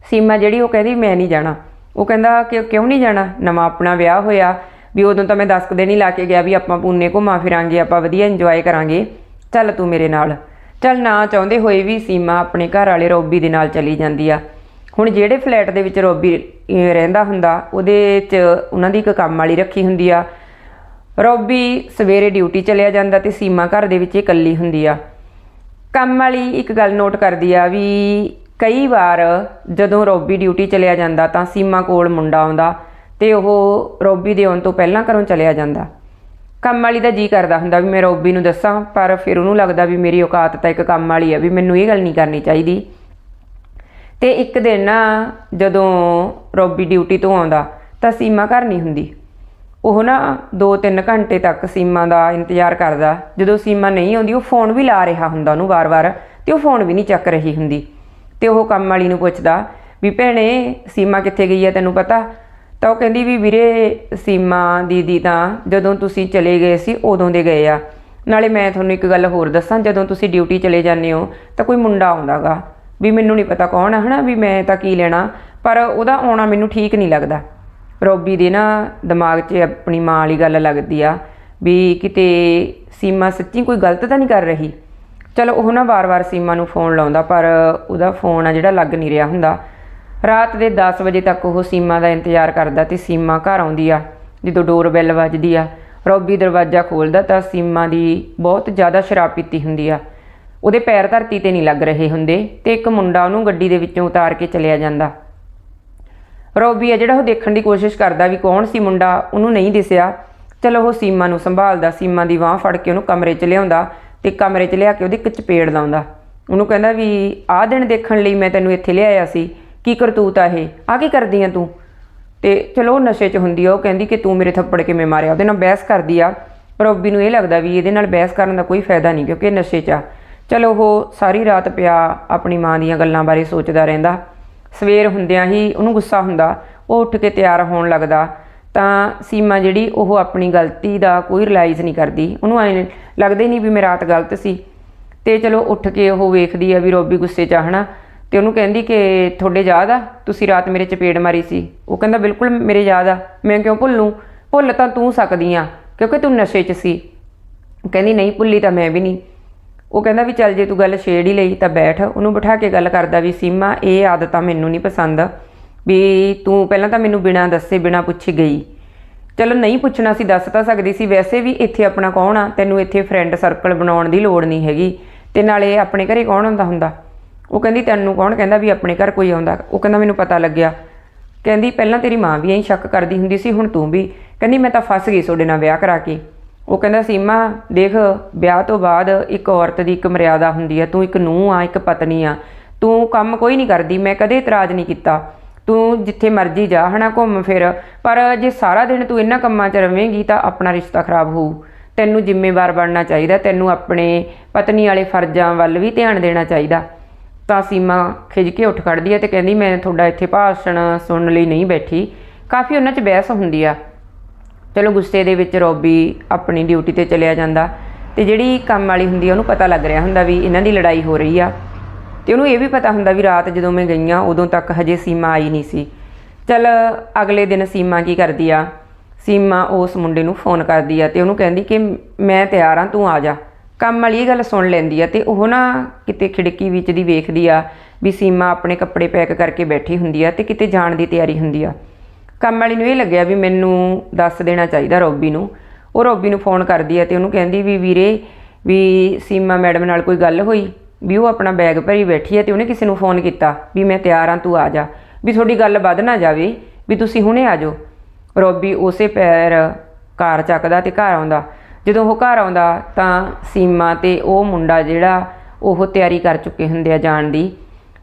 ਸੀਮਾ ਜਿਹੜੀ ਉਹ ਕਹਿੰਦੀ, ਮੈਂ ਨਹੀਂ ਜਾਣਾ। ਉਹ ਕਹਿੰਦਾ, ਕਿ, ਕਿਉਂ ਨਹੀਂ ਜਾਣਾ? ਨਵਾਂ ਆਪਣਾ ਵਿਆਹ ਹੋਇਆ, ਵੀ ਉਦੋਂ ਤਾਂ ਮੈਂ 10 ਕੁ ਦਿਨ ਹੀ ਲਾ ਕੇ ਗਿਆ ਵੀ ਆਪਾਂ ਪੂਨੇ ਘੁੰਮਾ ਫਿਰਾਂਗੇ, ਆਪਾਂ ਵਧੀਆ ਇੰਜੋਏ ਕਰਾਂਗੇ। ਚੱਲ ਤੂੰ ਮੇਰੇ ਨਾਲ। ਚੱਲ ਨਾ ਚਾਹੁੰਦੇ ਹੋਏ ਵੀ ਸੀਮਾ ਆਪਣੇ ਘਰ ਵਾਲੇ ਰੋਬੀ ਦੇ ਨਾਲ ਚਲੀ ਜਾਂਦੀ ਆ। ਹੁਣ ਜਿਹੜੇ ਫਲੈਟ ਦੇ ਵਿੱਚ ਰੋਬੀ ਰਹਿੰਦਾ ਹੁੰਦਾ, ਉਹਦੇ 'ਚ ਉਹਨਾਂ ਦੀ ਇੱਕ ਕੰਮ ਵਾਲੀ ਰੱਖੀ ਹੁੰਦੀ ਆ। ਰੋਬੀ ਸਵੇਰੇ ਡਿਊਟੀ ਚਲਿਆ ਜਾਂਦਾ ਤੇ ਸੀਮਾ ਘਰ ਦੇ ਵਿੱਚ ਇਕੱਲੀ ਹੁੰਦੀ ਆ। ਕੰਮ ਵਾਲੀ ਇੱਕ ਗੱਲ ਨੋਟ ਕਰਦੀ ਆ ਵੀ ਕਈ ਵਾਰ ਜਦੋਂ ਰੋਬੀ ਡਿਊਟੀ ਚਲਿਆ ਜਾਂਦਾ ਤਾਂ ਸੀਮਾ ਕੋਲ ਮੁੰਡਾ ਆਉਂਦਾ ਤੇ ਉਹ ਰੋਬੀ ਦੇ ਆਉਣ ਤੋਂ ਪਹਿਲਾਂ ਘਰੋਂ ਚਲਿਆ ਜਾਂਦਾ। ਕੰਮ ਵਾਲੀ ਦਾ ਜੀ ਕਰਦਾ ਹੁੰਦਾ ਵੀ ਮੈਂ ਰੋਬੀ ਨੂੰ ਦੱਸਾਂ, ਪਰ ਫਿਰ ਉਹਨੂੰ ਲੱਗਦਾ ਵੀ ਮੇਰੀ ਔਕਾਤ ਤਾਂ ਇੱਕ ਕੰਮ ਵਾਲੀ ਆ ਵੀ ਮੈਨੂੰ ਇਹ ਗੱਲ ਨਹੀਂ ਕਰਨੀ ਚਾਹੀਦੀ। ਤੇ ਇੱਕ ਦਿਨ ਨਾ ਜਦੋਂ ਰੋਬੀ ਡਿਊਟੀ ਤੋਂ ਆਉਂਦਾ ਤਾਂ ਸੀਮਾ ਘਰ ਨਹੀਂ ਹੁੰਦੀ। ਉਹ ਨਾ 2-3 ਘੰਟੇ ਤੱਕ ਸੀਮਾ ਦਾ ਇੰਤਜ਼ਾਰ ਕਰਦਾ। ਜਦੋਂ ਸੀਮਾ ਨਹੀਂ ਆਉਂਦੀ, ਉਹ ਫੋਨ ਵੀ ਲਾ ਰਿਹਾ ਹੁੰਦਾ ਉਹਨੂੰ ਵਾਰ-ਵਾਰ ਤੇ ਉਹ ਫੋਨ ਵੀ ਨਹੀਂ ਚੱਕ ਰਹੀ ਹੁੰਦੀ। ਤੇ ਉਹ ਕੰਮ ਵਾਲੀ ਨੂੰ ਪੁੱਛਦਾ ਵੀ ਭੈਣੇ, ਸੀਮਾ ਕਿੱਥੇ ਗਈ ਹੈ ਤੈਨੂੰ ਪਤਾ? ਤਾਂ ਉਹ ਕਹਿੰਦੀ ਵੀ ਵੀਰੇ, ਸੀਮਾ ਦੀਦੀ ਤਾਂ ਜਦੋਂ ਤੁਸੀਂ ਚਲੇ ਗਏ ਸੀ ਉਦੋਂ ਦੇ ਗਏ ਆ। ਨਾਲੇ ਮੈਂ ਤੁਹਾਨੂੰ ਇੱਕ ਗੱਲ ਹੋਰ ਦੱਸਾਂ, ਜਦੋਂ ਤੁਸੀਂ ਡਿਊਟੀ ਚਲੇ ਜਾਂਦੇ ਹੋ ਤਾਂ ਕੋਈ ਮੁੰਡਾ ਆਉਂਦਾਗਾ ਵੀ ਮੈਨੂੰ ਨਹੀਂ ਪਤਾ ਕੌਣ ਆ, ਹਨਾ? ਵੀ ਮੈਂ ਤਾਂ ਕੀ ਲੈਣਾ? ਪਰ ਉਹਦਾ ਆਉਣਾ ਮੈਨੂੰ ਠੀਕ ਨਹੀਂ ਲੱਗਦਾ। ਰੋਬੀ ਦੇ ਨਾ ਦਿਮਾਗ 'ਚ ਆਪਣੀ ਮਾਂ ਵਾਲੀ ਗੱਲ ਲੱਗਦੀ ਆ ਵੀ ਕਿਤੇ ਸੀਮਾ ਸੱਚੀ ਕੋਈ ਗਲਤ ਤਾਂ ਨਹੀਂ ਕਰ ਰਹੀ? ਚਲੋ ਉਹ ਨਾ ਵਾਰ-ਵਾਰ ਸੀਮਾ ਨੂੰ ਫੋਨ ਲਾਉਂਦਾ, ਪਰ ਉਹਦਾ ਫੋਨ ਆ ਜਿਹੜਾ ਲੱਗ ਨਹੀਂ ਰਿਹਾ ਹੁੰਦਾ। ਰਾਤ ਦੇ 10 ਵਜੇ ਤੱਕ ਉਹ ਸੀਮਾ ਦਾ ਇੰਤਜ਼ਾਰ ਕਰਦਾ ਤੇ ਸੀਮਾ ਘਰ ਆਉਂਦੀ ਆ, ਜਦੋਂ ਡੋਰ ਬੈਲ ਵੱਜਦੀ ਆ। ਰੋਬੀ ਦਰਵਾਜ਼ਾ ਖੋਲਦਾ ਤਾਂ ਸੀਮਾ ਦੀ ਬਹੁਤ ਜ਼ਿਆਦਾ ਸ਼ਰਾਬ ਪੀਤੀ ਹੁੰਦੀ ਆ। ਉਹਦੇ ਪੈਰ ਧਰਤੀ ਤੇ ਨਹੀਂ ਲੱਗ ਰਹੇ ਹੁੰਦੇ ਤੇ ਇੱਕ ਮੁੰਡਾ ਉਹਨੂੰ ਗੱਡੀ ਦੇ ਵਿੱਚੋਂ ਉਤਾਰ ਕੇ ਚਲਿਆ ਜਾਂਦਾ। ਰੋਬੀ ਆ ਜਿਹੜਾ ਉਹ ਦੇਖਣ ਦੀ ਕੋਸ਼ਿਸ਼ ਕਰਦਾ ਵੀ ਕੌਣ ਸੀ ਮੁੰਡਾ, ਉਹਨੂੰ ਨਹੀਂ ਦਿਸਿਆ। ਚਲੋ ਉਹ ਸੀਮਾ ਨੂੰ ਸੰਭਾਲਦਾ, ਸੀਮਾ ਦੀ ਬਾਹ ਫੜ ਕੇ ਉਹਨੂੰ ਕਮਰੇ 'ਚ ਲਿਆਉਂਦਾ ਤੇ ਕਮਰੇ 'ਚ ਲਿਆ ਕੇ ਉਹਦੀ ਇੱਕ ਚਪੇੜ ਲਾਉਂਦਾ। ਉਹਨੂੰ ਕਹਿੰਦਾ ਵੀ ਆਹ ਦਿਨ ਦੇਖਣ ਲਈ ਮੈਂ ਤੈਨੂੰ ਇੱਥੇ ਲਿਆਇਆ ਸੀ, ਕੀ ਕਰਤੂਤ ਆ ਇਹ? ਆ ਕੀ ਕਰਦੀ ਆ ਤੂੰ? ਤੇ ਚਲੋ ਉਹ ਨਸ਼ੇ 'ਚ ਹੁੰਦੀ ਆ, ਉਹ ਕਹਿੰਦੀ ਕਿ ਤੂੰ ਮੇਰੇ ਥੱਪੜ ਕਿਵੇਂ ਮਾਰਿਆ? ਉਹਦੇ ਨਾਲ ਬਹਿਸ ਕਰਦੀ ਆ। ਰੋਬੀ ਨੂੰ ਇਹ ਲੱਗਦਾ ਵੀ ਇਹਦੇ ਨਾਲ ਬਹਿਸ ਕਰਨ ਦਾ ਕੋਈ ਫਾਇਦਾ ਨਹੀਂ ਕਿਉਂਕਿ ਨਸ਼ੇ 'ਚ ਆ। ਚਲੋ ਉਹ ਸਾਰੀ ਰਾਤ ਪਿਆ ਆਪਣੀ ਮਾਂ ਦੀਆਂ ਗੱਲਾਂ ਬਾਰੇ ਸੋਚਦਾ ਰਹਿੰਦਾ। ਸਵੇਰ ਹੁੰਦਿਆਂ ਹੀ ਉਹਨੂੰ ਗੁੱਸਾ ਹੁੰਦਾ, ਉਹ ਉੱਠ ਕੇ ਤਿਆਰ ਹੋਣ ਲੱਗਦਾ। ਤਾਂ ਸੀਮਾ ਜਿਹੜੀ ਉਹ ਆਪਣੀ ਗਲਤੀ ਦਾ ਕੋਈ ਰਿਅਲਾਈਜ਼ ਨਹੀਂ ਕਰਦੀ। ਉਹਨੂੰ ਐ ਲੱਗਦਾ ਹੀ ਨਹੀਂ ਵੀ ਮੈਂ ਰਾਤ ਗਲਤ ਸੀ। ਤੇ ਚਲੋ ਉੱਠ ਕੇ ਉਹ ਵੇਖਦੀ ਆ ਵੀ ਰੋਬੀ ਗੁੱਸੇ ਚ ਆ, ਹਨਾ? ਤੇ ਉਹਨੂੰ ਕਹਿੰਦੀ ਕਿ ਤੁਹਾਡੇ ਯਾਦ ਆ? ਤੁਸੀਂ ਰਾਤ ਮੇਰੇ ਚਪੇੜ ਮਾਰੀ ਸੀ। ਉਹ ਕਹਿੰਦਾ, ਬਿਲਕੁਲ ਮੇਰੇ ਯਾਦ ਆ। ਮੈਂ ਕਿਉਂ ਭੁੱਲੂ? ਭੁੱਲ ਤਾਂ ਤੂੰ ਸਕਦੀ ਆ, ਕਿਉਂਕਿ ਤੂੰ ਨਸ਼ੇ 'ਚ ਸੀ। ਕਹਿੰਦੀ, ਨਹੀਂ ਭੁੱਲੀ ਤਾਂ ਮੈਂ ਵੀ ਨਹੀਂ। ਉਹ ਕਹਿੰਦਾ ਵੀ ਚੱਲ ਜੇ ਤੂੰ ਗੱਲ ਛੇੜ ਹੀ ਲਈ ਤਾਂ ਬੈਠ। ਉਹਨੂੰ ਬਿਠਾ ਕੇ ਗੱਲ ਕਰਦਾ ਵੀ, ਸੀਮਾ, ਇਹ ਆਦਤਾਂ ਮੈਨੂੰ ਨਹੀਂ ਪਸੰਦ। ਵੀ ਤੂੰ ਪਹਿਲਾਂ ਤਾਂ ਮੈਨੂੰ ਬਿਨਾਂ ਦੱਸੇ, ਬਿਨਾਂ ਪੁੱਛੇ ਗਈ। ਚਲੋ ਨਹੀਂ ਪੁੱਛਣਾ ਸੀ, ਦੱਸ ਤਾਂ ਸਕਦੀ ਸੀ। ਵੈਸੇ ਵੀ ਇੱਥੇ ਆਪਣਾ ਕੌਣ ਆ? ਤੈਨੂੰ ਇੱਥੇ ਫਰੈਂਡ ਸਰਕਲ ਬਣਾਉਣ ਦੀ ਲੋੜ ਨਹੀਂ ਹੈਗੀ। ਤੇ ਨਾਲੇ ਆਪਣੇ ਘਰੇ ਕੌਣ ਹੁੰਦਾ ਹੁੰਦਾ? ਉਹ ਕਹਿੰਦੀ, ਤੈਨੂੰ ਕੌਣ ਕਹਿੰਦਾ ਵੀ ਆਪਣੇ ਘਰ ਕੋਈ ਆਉਂਦਾ? ਉਹ ਕਹਿੰਦਾ, ਮੈਨੂੰ ਪਤਾ ਲੱਗਿਆ। ਕਹਿੰਦੀ, ਪਹਿਲਾਂ ਤੇਰੀ ਮਾਂ ਵੀ ਐਂ ਸ਼ੱਕ ਕਰਦੀ ਹੁੰਦੀ ਸੀ, ਹੁਣ ਤੂੰ ਵੀ। ਕਹਿੰਦੀ, ਮੈਂ ਤਾਂ ਫਸ ਗਈ ਤੁਹਾਡੇ ਨਾਲ ਵਿਆਹ ਕਰਾ ਕੇ। ਉਹ ਕਹਿੰਦਾ, ਸੀਮਾ, ਦੇਖ, ਵਿਆਹ ਤੋਂ ਬਾਅਦ ਇੱਕ ਔਰਤ ਦੀ ਇੱਕ ਮਰਿਆਦਾ ਹੁੰਦੀ ਆ, ਤੂੰ ਇੱਕ ਨੂੰਹ ਆ, ਇੱਕ ਪਤਨੀ ਆ, ਤੂੰ ਕੰਮ ਕੋਈ ਨਹੀਂ ਕਰਦੀ, ਮੈਂ ਕਦੇ ਇਤਰਾਜ਼ ਨਹੀਂ ਕੀਤਾ। ਤੂੰ ਜਿੱਥੇ ਮਰਜ਼ੀ ਜਾ, ਹਨਾ, ਘੁੰਮ ਫਿਰ, ਪਰ ਜੇ ਸਾਰਾ ਦਿਨ ਤੂੰ ਇਹਨਾਂ ਕੰਮਾਂ 'ਚ ਰਵੇਂਗੀ, ਤਾਂ ਆਪਣਾ ਰਿਸ਼ਤਾ ਖਰਾਬ ਹੋਊ। ਤੈਨੂੰ ਜ਼ਿੰਮੇਵਾਰ ਬਣਨਾ ਚਾਹੀਦਾ, ਤੈਨੂੰ ਆਪਣੇ ਪਤਨੀ ਵਾਲੇ ਫਰਜ਼ਾਂ ਵੱਲ ਵੀ ਧਿਆਨ ਦੇਣਾ ਚਾਹੀਦਾ। ਤਾਂ ਸੀਮਾ ਖਿਜ ਕੇ ਉੱਠ ਖੜਦੀ ਹੈ ਤੇ ਕਹਿੰਦੀ, ਮੈਂ ਤੁਹਾਡਾ ਇੱਥੇ ਭਾਸ਼ਣ ਸੁਣਨ ਲਈ ਨਹੀਂ ਬੈਠੀ। ਕਾਫੀ ਉਹਨਾਂ 'ਚ ਬਹਿਸ ਹੁੰਦੀ ਆ। ਚਲੋ ਗੁੱਸੇ ਦੇ ਵਿੱਚ ਰੋਬੀ ਆਪਣੀ ਡਿਊਟੀ ਤੇ ਚਲਿਆ ਜਾਂਦਾ ਤੇ ਜਿਹੜੀ ਕੰਮ ਵਾਲੀ ਹੁੰਦੀ ਆ, ਉਹਨੂੰ ਪਤਾ ਲੱਗ ਰਿਹਾ ਹੁੰਦਾ ਵੀ ਇਹਨਾਂ ਦੀ ਲੜਾਈ ਹੋ ਰਹੀ ਆ। ਤੇ ਉਹਨੂੰ ਇਹ ਵੀ ਪਤਾ ਹੁੰਦਾ ਵੀ ਰਾਤ ਜਦੋਂ ਮੈਂ ਗਈਆਂ, ਉਦੋਂ ਤੱਕ ਹਜੇ ਸੀਮਾ ਆਈ ਨਹੀਂ ਸੀ। ਚਲ ਅਗਲੇ ਦਿਨ ਸੀਮਾ ਕੀ ਕਰਦੀ ਆ? ਸੀਮਾ ਉਸ ਮੁੰਡੇ ਨੂੰ ਫੋਨ ਕਰਦੀ ਆ ਤੇ ਉਹਨੂੰ ਕਹਿੰਦੀ ਕਿ ਮੈਂ ਤਿਆਰ ਆ, ਤੂੰ ਆ ਜਾ। ਕੰਮ ਵਾਲੀ ਇਹ ਗੱਲ ਸੁਣ ਲੈਂਦੀ ਆ ਤੇ ਉਹ ਨਾ ਕਿਤੇ ਖਿੜਕੀ ਵਿੱਚ ਦੀ ਵੇਖਦੀ ਆ ਵੀ ਸੀਮਾ ਆਪਣੇ ਕੱਪੜੇ ਪੈਕ ਕਰਕੇ ਬੈਠੀ ਹੁੰਦੀ ਆ ਤੇ ਕਿਤੇ ਜਾਣ ਦੀ ਤਿਆਰੀ ਹੁੰਦੀ ਆ। ਕੰਮ ਵਾਲੀ ਨੂੰ ਇਹ ਲੱਗਿਆ ਵੀ ਮੈਨੂੰ ਦੱਸ ਦੇਣਾ ਚਾਹੀਦਾ ਰੋਬੀ ਨੂੰ। ਉਹ ਰੋਬੀ ਨੂੰ ਫੋਨ ਕਰਦੀ ਹੈ ਤੇ ਉਹਨੂੰ ਕਹਿੰਦੀ ਵੀ ਵੀਰੇ ਵੀ ਸੀਮਾ ਮੈਡਮ ਨਾਲ ਕੋਈ ਗੱਲ ਹੋਈ? ਵੀ ਉਹ ਆਪਣਾ ਬੈਗ ਭਰੀ ਬੈਠੀ ਹੈ ਤੇ ਉਹਨੇ ਕਿਸੇ ਨੂੰ ਫੋਨ ਕੀਤਾ ਵੀ ਮੈਂ ਤਿਆਰ ਹਾਂ ਤੂੰ ਆ ਜਾ। ਵੀ ਤੁਹਾਡੀ ਗੱਲ ਵੱਧ ਨਾ ਜਾਵੇ, ਵੀ ਤੁਸੀਂ ਹੁਣੇ ਆ ਜਾਓ। ਰੋਬੀ ਉਸੇ ਪੈਰ ਕਾਰ ਚੱਕਦਾ ਤੇ ਘਰ ਆਉਂਦਾ। ਜਦੋਂ ਉਹ ਘਰ ਆਉਂਦਾ ਤਾਂ ਸੀਮਾ ਤੇ ਉਹ ਮੁੰਡਾ ਜਿਹੜਾ ਉਹ ਤਿਆਰੀ ਕਰ ਚੁੱਕੇ ਹੁੰਦੇ ਆ ਜਾਣ ਦੀ।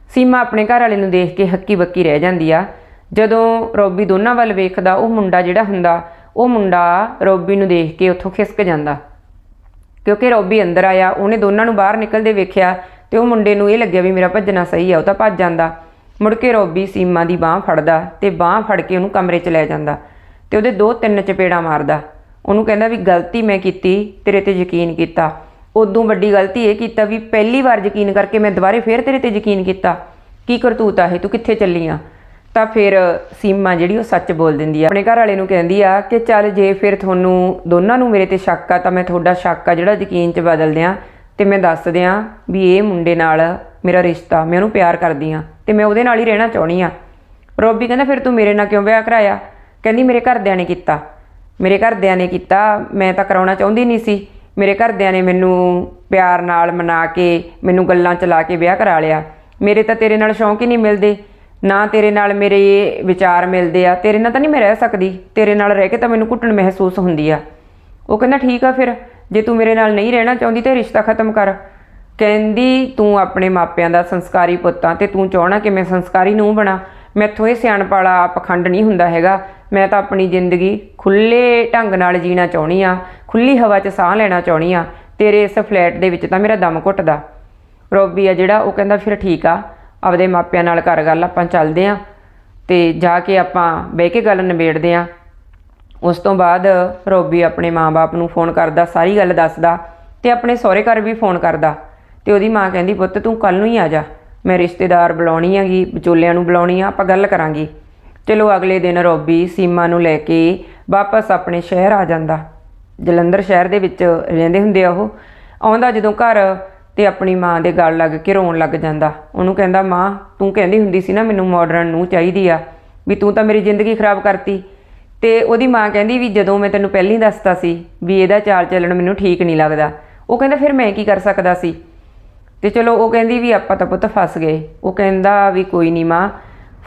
ਸੀਮਾ ਆਪਣੇ ਘਰ ਵਾਲੇ ਨੂੰ ਦੇਖ ਕੇ ਹੱਕੀ ਬੱਕੀ ਰਹਿ ਜਾਂਦੀ ਆ। ਜਦੋਂ ਰੋਬੀ ਦੋਨਾਂ ਵੱਲ ਵੇਖਦਾ, ਉਹ ਮੁੰਡਾ ਜਿਹੜਾ ਹੁੰਦਾ, ਉਹ ਮੁੰਡਾ ਰੋਬੀ ਨੂੰ ਦੇਖ ਕੇ ਉੱਥੋਂ ਖਿਸਕ ਜਾਂਦਾ। ਕਿਉਂਕਿ ਰੋਬੀ ਅੰਦਰ ਆਇਆ, ਉਹਨੇ ਦੋਨਾਂ ਨੂੰ ਬਾਹਰ ਨਿਕਲਦੇ ਵੇਖਿਆ ਤੇ ਉਹ ਮੁੰਡੇ ਨੂੰ ਇਹ ਲੱਗਿਆ ਵੀ ਮੇਰਾ ਭੱਜਣਾ ਸਹੀ ਆ, ਉਹ ਤਾਂ ਭੱਜ ਜਾਂਦਾ। ਮੁੜ ਕੇ ਰੋਬੀ ਸੀਮਾ ਦੀ ਬਾਹ ਫੜਦਾ ਤੇ ਬਾਹ ਫੜ ਕੇ ਉਹਨੂੰ ਕਮਰੇ 'ਚ ਲੈ ਜਾਂਦਾ ਤੇ ਉਹਦੇ ਦੋ ਤਿੰਨ ਚਪੇੜਾ ਮਾਰਦਾ। ਉਹਨੂੰ ਕਹਿੰਦਾ ਵੀ ਗਲਤੀ ਮੈਂ ਕੀਤੀ, ਤੇਰੇ ਤੇ ਯਕੀਨ ਕੀਤਾ। ਉਦੋਂ ਵੱਡੀ ਗਲਤੀ ਇਹ ਕੀਤਾ ਵੀ ਪਹਿਲੀ ਵਾਰ ਯਕੀਨ ਕਰਕੇ ਮੈਂ ਦੁਬਾਰੇ ਫੇਰ ਤੇਰੇ ਤੇ ਯਕੀਨ ਕੀਤਾ। ਕੀ ਕਰਤੂਤ ਆ ਇਹ? ਤੂੰ ਕਿੱਥੇ ਚੱਲੀ ਆ? ਤਾਂ ਫਿਰ ਸੀਮਾ ਜਿਹੜੀ ਉਹ ਸੱਚ ਬੋਲ ਦਿੰਦੀ ਆ। ਆਪਣੇ ਘਰ ਵਾਲੇ ਨੂੰ ਕਹਿੰਦੀ ਆ ਕਿ ਚੱਲ ਜੇ ਫਿਰ ਤੁਹਾਨੂੰ ਦੋਨਾਂ ਨੂੰ ਮੇਰੇ ਤੇ ਸ਼ੱਕ ਆ, ਤਾਂ ਮੈਂ ਤੁਹਾਡਾ ਸ਼ੱਕ ਆ ਜਿਹੜਾ ਯਕੀਨ 'ਚ ਬਦਲ ਦਿਆਂ ਤੇ ਮੈਂ ਦੱਸ ਦਿਆਂ ਵੀ ਇਹ ਮੁੰਡੇ ਨਾਲ ਮੇਰਾ ਰਿਸ਼ਤਾ, ਮੈਂ ਉਹਨੂੰ ਪਿਆਰ ਕਰਦੀ ਆ ਤੇ ਮੈਂ ਉਹਦੇ ਨਾਲ ਹੀ ਰਹਿਣਾ ਚਾਹੁੰਦੀ ਆ। ਰੋਬੀ ਕਹਿੰਦਾ, ਫਿਰ ਤੂੰ ਮੇਰੇ ਨਾਲ ਕਿਉਂ ਵਿਆਹ ਕਰਾਇਆ? ਕਹਿੰਦੀ, ਮੇਰੇ ਘਰਦਿਆਂ ਨੇ ਕੀਤਾ। ਮੇਰੇ ਘਰਦਿਆਂ ਨੇ ਕੀਤਾ, ਮੈਂ ਤਾਂ ਕਰਾਉਣਾ ਚਾਹੁੰਦੀ ਨਹੀਂ ਸੀ। ਮੇਰੇ ਘਰਦਿਆਂ ਨੇ ਮੈਨੂੰ ਪਿਆਰ ਨਾਲ ਮਨਾ ਕੇ, ਮੈਨੂੰ ਗੱਲਾਂ ਚਲਾ ਕੇ ਵਿਆਹ ਕਰਾ ਲਿਆ। ਮੇਰੇ ਤਾਂ ਤੇਰੇ ਨਾਲ ਸ਼ੌਂਕ ਹੀ ਨਹੀਂ ਮਿਲਦੇ। ਨਾ ਤੇਰੇ ਨਾਲ ਮੇਰੇ ਵਿਚਾਰ ਮਿਲਦੇ ਆ। ਤੇਰੇ ਨਾਲ ਤਾਂ ਨਹੀਂ ਮੈਂ ਰਹਿ ਸਕਦੀ। ਤੇਰੇ ਨਾਲ ਰਹਿ ਕੇ ਤਾਂ ਮੈਨੂੰ ਘੁੱਟਣ ਮਹਿਸੂਸ ਹੁੰਦੀ ਆ। ਉਹ ਕਹਿੰਦਾ, ਠੀਕ ਆ ਫਿਰ। ਜੇ ਤੂੰ ਮੇਰੇ ਨਾਲ ਨਹੀਂ ਰਹਿਣਾ ਚਾਹੁੰਦੀ ਤੇ ਰਿਸ਼ਤਾ ਖਤਮ ਕਰ। ਕਹਿੰਦੀ, ਤੂੰ ਆਪਣੇ ਮਾਪਿਆਂ ਦਾ ਸੰਸਕਾਰੀ ਪੁੱਤ ਆ ਤੇ ਤੂੰ ਚਾਹਣਾ ਕਿ ਮੈਂ ਸੰਸਕਾਰੀ ਨੂੰ ਬਣਾ? ਮੈਥੋਂ ਇਹ ਸਿਆਣਪਾਲਾ ਪਖੰਡ ਨਹੀਂ ਹੁੰਦਾ ਹੈਗਾ। ਮੈਂ ਤਾਂ ਆਪਣੀ ਜ਼ਿੰਦਗੀ ਖੁੱਲੇ ਢੰਗ ਨਾਲ ਜੀਣਾ ਚਾਹੁੰਦੀ ਆ। ਖੁੱਲੀ ਹਵਾ 'ਚ ਸਾਹ ਲੈਣਾ ਚਾਹੁੰਦੀ ਆ। ਤੇਰੇ ਇਸ ਫਲੈਟ ਦੇ ਵਿੱਚ ਤਾਂ ਮੇਰਾ ਦਮ ਘੁੱਟਦਾ। ਰੋਬੀ ਆ ਜਿਹੜਾ, ਉਹ ਕਹਿੰਦਾ, ਫਿਰ ਠੀਕ ਆ। ਆਪਦੇ ਮਾਪਿਆਂ ਨਾਲ ਕਰ ਗੱਲ ਆਪਾਂ ਚੱਲਦੇ ਆ ਤੇ ਜਾ ਕੇ ਆਪਾਂ ਬਹਿ ਕੇ ਗੱਲ ਨਿਬੇੜਦੇ ਆ। ਉਸ ਤੋਂ ਬਾਅਦ ਰੋਬੀ ਆਪਣੇ ਮਾਪੇ ਨੂੰ ਫੋਨ ਕਰਦਾ, ਸਾਰੀ ਗੱਲ ਦੱਸਦਾ ਤੇ ਆਪਣੇ ਸਹੁਰੇ ਘਰ ਵੀ ਫੋਨ ਕਰਦਾ ਤੇ ਉਹਦੀ ਮਾਂ ਕਹਿੰਦੀ, ਪੁੱਤ, ਤੂੰ ਕੱਲ ਨੂੰ ਹੀ ਆ ਜਾ। ਮੈਂ ਰਿਸ਼ਤੇਦਾਰ ਬੁਲਾਉਣੀ ਹੈਗੀ, ਵਿਚੋਲਿਆਂ ਨੂੰ ਬੁਲਾਉਣੀ ਆ, ਆਪਾਂ ਗੱਲ ਕਰਾਂਗੇ। ਚਲੋ, ਅਗਲੇ ਦਿਨ ਰੋਬੀ ਸੀਮਾ ਨੂੰ ਲੈ ਕੇ ਵਾਪਸ ਆਪਣੇ ਸ਼ਹਿਰ ਆ ਜਾਂਦਾ। ਜਲੰਧਰ ਸ਼ਹਿਰ ਦੇ ਵਿੱਚ ਰਹਿੰਦੇ ਹੁੰਦੇ ਆ ਉਹ। ਆਉਂਦਾ ਜਦੋਂ ਘਰ ਤੇ ਆਪਣੀ ਮਾਂ ਦੇ ਗਲ ਲੱਗ ਕੇ ਰੋਣ ਲੱਗ ਜਾਂਦਾ। ਉਹਨੂੰ ਕਹਿੰਦਾ, ਮਾਂ, ਤੂੰ ਕਹਿੰਦੀ ਹੁੰਦੀ ਸੀ ਨਾ ਮੈਨੂੰ ਮਾਡਰਨ ਨੂੰ ਚਾਹੀਦੀ ਆ, ਵੀ ਤੂੰ ਤਾਂ ਮੇਰੀ ਜ਼ਿੰਦਗੀ ਖਰਾਬ ਕਰਤੀ। ਤੇ ਉਹਦੀ ਮਾਂ ਕਹਿੰਦੀ ਵੀ ਜਦੋਂ ਮੈਂ ਤੈਨੂੰ ਪਹਿਲਾਂ ਹੀ ਦੱਸਤਾ ਸੀ ਵੀ ਇਹਦਾ ਚਾਲ ਚੱਲਣ ਮੈਨੂੰ ਠੀਕ ਨਹੀਂ ਲੱਗਦਾ, ਉਹ ਕਹਿੰਦਾ, ਫਿਰ ਮੈਂ ਕੀ ਕਰ ਸਕਦਾ ਸੀ? ਤੇ ਚਲੋ ਉਹ ਕਹਿੰਦੀ ਵੀ ਆਪਾਂ ਤਾਂ ਪੁੱਤ ਫਸ ਗਏ। ਉਹ ਕਹਿੰਦਾ ਵੀ ਕੋਈ ਨਹੀਂ ਮਾਂ,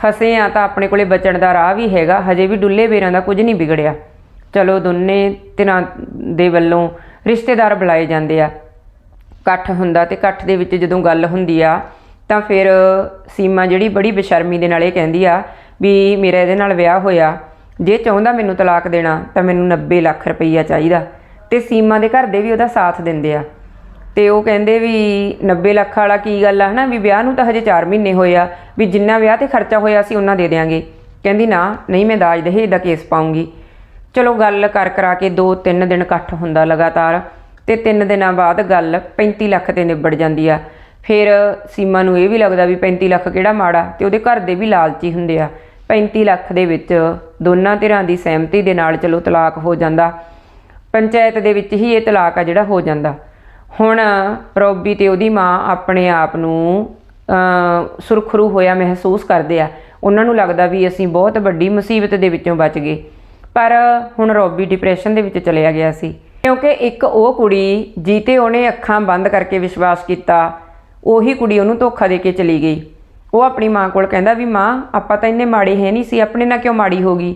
ਫਸੇ ਆ ਤਾਂ ਆਪਣੇ ਕੋਲੇ ਬਚਣ ਦਾ ਰਾਹ ਵੀ ਹੈਗਾ, ਹਜੇ ਵੀ ਡੁੱਲੇ ਬੇਰਾਂ ਦਾ ਕੁਝ ਨਹੀਂ ਵਿਗੜਿਆ। ਚਲੋ ਦੋਨੇ ਧਿਰਾਂ ਦੇ ਵੱਲੋਂ ਰਿਸ਼ਤੇਦਾਰ ਬੁਲਾਏ ਜਾਂਦੇ ਆ। ਇਕੱਠ ਹੁੰਦਾ ਤੇ ਇਕੱਠ ਦੇ ਵਿੱਚ ਜਦੋਂ ਗੱਲ ਹੁੰਦੀ ਆ, ਤਾਂ ਫਿਰ ਸੀਮਾ ਜਿਹੜੀ ਬੜੀ ਬੇਸ਼ਰਮੀ ਦੇ ਨਾਲ ਇਹ ਕਹਿੰਦੀ ਆ ਵੀ ਮੇਰਾ ਇਹਦੇ ਨਾਲ ਵਿਆਹ ਹੋਇਆ, ਜੇ ਚਾਹੁੰਦਾ ਮੈਨੂੰ ਤਲਾਕ ਦੇਣਾ, ਤਾਂ ਮੈਨੂੰ 90 ਲੱਖ ਰੁਪਈਆ ਚਾਹੀਦਾ। ਤੇ ਸੀਮਾ ਦੇ ਘਰ ਦੇ ਵੀ ਉਹਦਾ ਸਾਥ ਦਿੰਦੇ ਆ। ਤੇ ਉਹ ਕਹਿੰਦੇ ਵੀ 90 ਲੱਖ ਵਾਲਾ ਕੀ ਗੱਲ ਆ, ਹਨਾ? ਵੀ ਵਿਆਹ ਨੂੰ ਤਾਂ ਹਜੇ 4 ਮਹੀਨੇ ਹੋਏ ਆ, ਵੀ ਜਿੰਨਾ ਵਿਆਹ ਤੇ ਖਰਚਾ ਹੋਇਆ ਸੀ ਉਹਨਾਂ ਦੇ ਦੇਾਂਗੇ ਕਹਿੰਦੀ, ਨਾ, ਨਹੀਂ, ਮੈਂ ਦਾਜ ਦਹੇਜ ਦਾ ਕੇਸ ਪਾਉਂਗੀ। ਚਲੋ ਗੱਲ ਕਰ ਕਰਾ ਕੇ 2-3 ਦਿਨ ਇਕੱਠ ਹੁੰਦਾ ਲਗਾਤਾਰ। ਤੇ 3 ਦਿਨਾਂ ਬਾਅਦ ਗੱਲ 35 ਲੱਖ ਤੇ ਨਿਬੜ ਜਾਂਦੀ ਆ। ਫਿਰ ਸੀਮਾ ਨੂੰ ਇਹ ਵੀ ਲੱਗਦਾ ਵੀ 35 ਲੱਖ ਕਿਹੜਾ ਮਾੜਾ, ਤੇ ਉਹਦੇ ਘਰ ਦੇ ਵੀ ਲਾਲਚੀ ਹੁੰਦੇ ਆ। 35 ਲੱਖ ਦੇ ਵਿੱਚ ਦੋਨਾਂ ਧਿਰਾਂ ਦੀ ਸਹਿਮਤੀ ਦੇ ਨਾਲ ਚਲੋ ਤਲਾਕ ਹੋ ਜਾਂਦਾ। ਪੰਚਾਇਤ ਦੇ ਵਿੱਚ ਹੀ ਇਹ ਤਲਾਕ ਆ ਜਿਹੜਾ ਹੋ ਜਾਂਦਾ। ਹੁਣ ਰੋਬੀ ਤੇ ਉਹਦੀ ਮਾਂ ਆਪਣੇ ਆਪ ਨੂੰ ਸੁਰਖਰੂ ਹੋਇਆ ਮਹਿਸੂਸ ਕਰਦੇ ਆ। ਉਹਨਾਂ ਨੂੰ ਲੱਗਦਾ ਵੀ ਅਸੀਂ ਬਹੁਤ ਵੱਡੀ ਮੁਸੀਬਤ ਦੇ ਵਿੱਚੋਂ ਬਚ ਗਏ। ਪਰ ਹੁਣ ਰੋਬੀ ਡਿਪਰੈਸ਼ਨ ਦੇ ਵਿੱਚ ਚਲਿਆ ਗਿਆ ਸੀ। ਕਿਉਂਕਿ ਇੱਕ ਉਹ ਕੁੜੀ ਜੀਤੇ ਉਹਨੇ ਅੱਖਾਂ ਬੰਦ ਕਰਕੇ ਵਿਸ਼ਵਾਸ ਕੀਤਾ, ਉਹੀ ਕੁੜੀ ਉਹਨੂੰ ਧੋਖਾ ਦੇ ਕੇ ਚਲੀ ਗਈ। ਉਹ ਆਪਣੀ ਮਾਂ ਕੋਲ ਕਹਿੰਦਾ ਵੀ ਮਾਂ, ਆਪਾਂ ਤਾਂ ਇੰਨੇ ਮਾੜੇ ਹੈ ਨਹੀਂ ਸੀ, ਆਪਣੇ ਨਾਲ ਕਿਉਂ ਮਾੜੀ ਹੋ ਗਈ?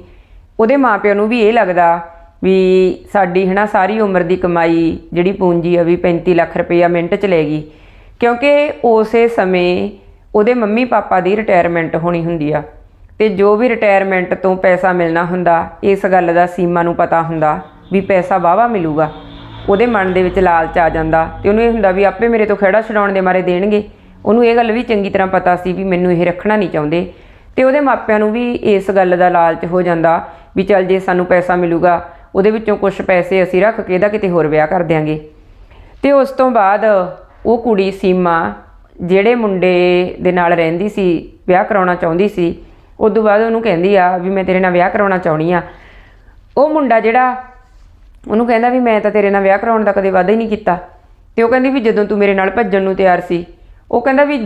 ਉਹਦੇ ਮਾਪਿਆਂ ਨੂੰ ਵੀ ਇਹ ਲੱਗਦਾ ਵੀ ਸਾਡੀ ਹਨਾ ਸਾਰੀ ਉਮਰ ਦੀ ਕਮਾਈ ਜਿਹੜੀ ਪੂੰਜੀ ਆ ਵੀ 35 ਲੱਖ ਰੁਪਈਆ ਮਿੰਟ ਚ ਲੈ ਗਈ। ਕਿਉਂਕਿ ਉਸੇ ਸਮੇਂ ਉਹਦੇ ਮੰਮੀ ਪਾਪਾ ਦੀ ਰਿਟਾਇਰਮੈਂਟ ਹੋਣੀ ਹੁੰਦੀ ਆ। ਤੇ ਜੋ ਵੀ ਰਿਟਾਇਰਮੈਂਟ ਤੋਂ ਪੈਸਾ ਮਿਲਣਾ ਹੁੰਦਾ, ਇਸ ਗੱਲ ਦਾ ਸੀਮਾ ਨੂੰ ਪਤਾ ਹੁੰਦਾ। ਵੀ ਪੈਸਾ ਵਾਵਾ ਮਿਲੂਗਾ। ਉਹਦੇ ਮਨ ਦੇ ਵਿੱਚ ਲਾਲਚ ਆ ਜਾਂਦਾ ਤੇ ਉਹਨੂੰ ਇਹ ਹੁੰਦਾ ਵੀ ਆਪੇ ਮੇਰੇ ਤੋਂ ਖੜਾ ਛਡਾਉਣ ਦੇ ਮਾਰੇ ਦੇਣਗੇ। ਉਹਨੂੰ ਇਹ ਗੱਲ ਵੀ ਚੰਗੀ ਤਰ੍ਹਾਂ ਪਤਾ ਸੀ ਵੀ ਮੈਨੂੰ ਇਹ ਰੱਖਣਾ ਨਹੀਂ ਚਾਹੁੰਦੇ। ਤੇ ਉਹਦੇ ਮਾਪਿਆਂ ਨੂੰ ਵੀ ਇਸ ਗੱਲ ਦਾ ਲਾਲਚ ਹੋ ਜਾਂਦਾ ਵੀ ਚੱਲ ਜੇ ਸਾਨੂੰ ਪੈਸਾ ਮਿਲੂਗਾ, ਉਹਦੇ ਵਿੱਚੋਂ ਕੁਝ ਪੈਸੇ ਅਸੀਂ ਰੱਖ ਕੇ ਇਹਦਾ ਕਿਤੇ ਹੋਰ ਵਿਆਹ ਕਰ ਦਿਆਂਗੇ। ਤੇ ਉਸ ਤੋਂ ਬਾਅਦ ਉਹ ਕੁੜੀ ਸੀਮਾ, ਜਿਹੜੇ ਮੁੰਡੇ ਦੇ ਨਾਲ ਰਹਿੰਦੀ ਸੀ, ਵਿਆਹ ਕਰਾਉਣਾ ਚਾਹੁੰਦੀ ਸੀ, ਉਸ ਤੋਂ ਬਾਅਦ ਉਹਨੂੰ ਕਹਿੰਦੀ ਆ ਵੀ ਮੈਂ ਤੇਰੇ ਨਾਲ ਵਿਆਹ ਕਰਾਉਣਾ ਚਾਹਣੀ ਆ। ਉਹ ਮੁੰਡਾ ਜਿਹੜਾ ਉਹਨੂੰ ਕਹਿੰਦਾ ਵੀ ਮੈਂ ਤਾਂ ਤੇਰੇ ਨਾਲ ਵਿਆਹ ਕਰਾਉਣ ਦਾ ਕਦੇ ਵਾਅਦਾ ਹੀ ਨਹੀਂ ਕੀਤਾ। ਤੇ ਉਹ ਕਹਿੰਦੀ ਵੀ ਜਦੋਂ ਤੂੰ ਮੇਰੇ ਨਾਲ ਭੱਜਣ ਨੂੰ ਤਿਆਰ ਸੀ, ਉਹ ਕਹਿੰਦਾ ਵੀ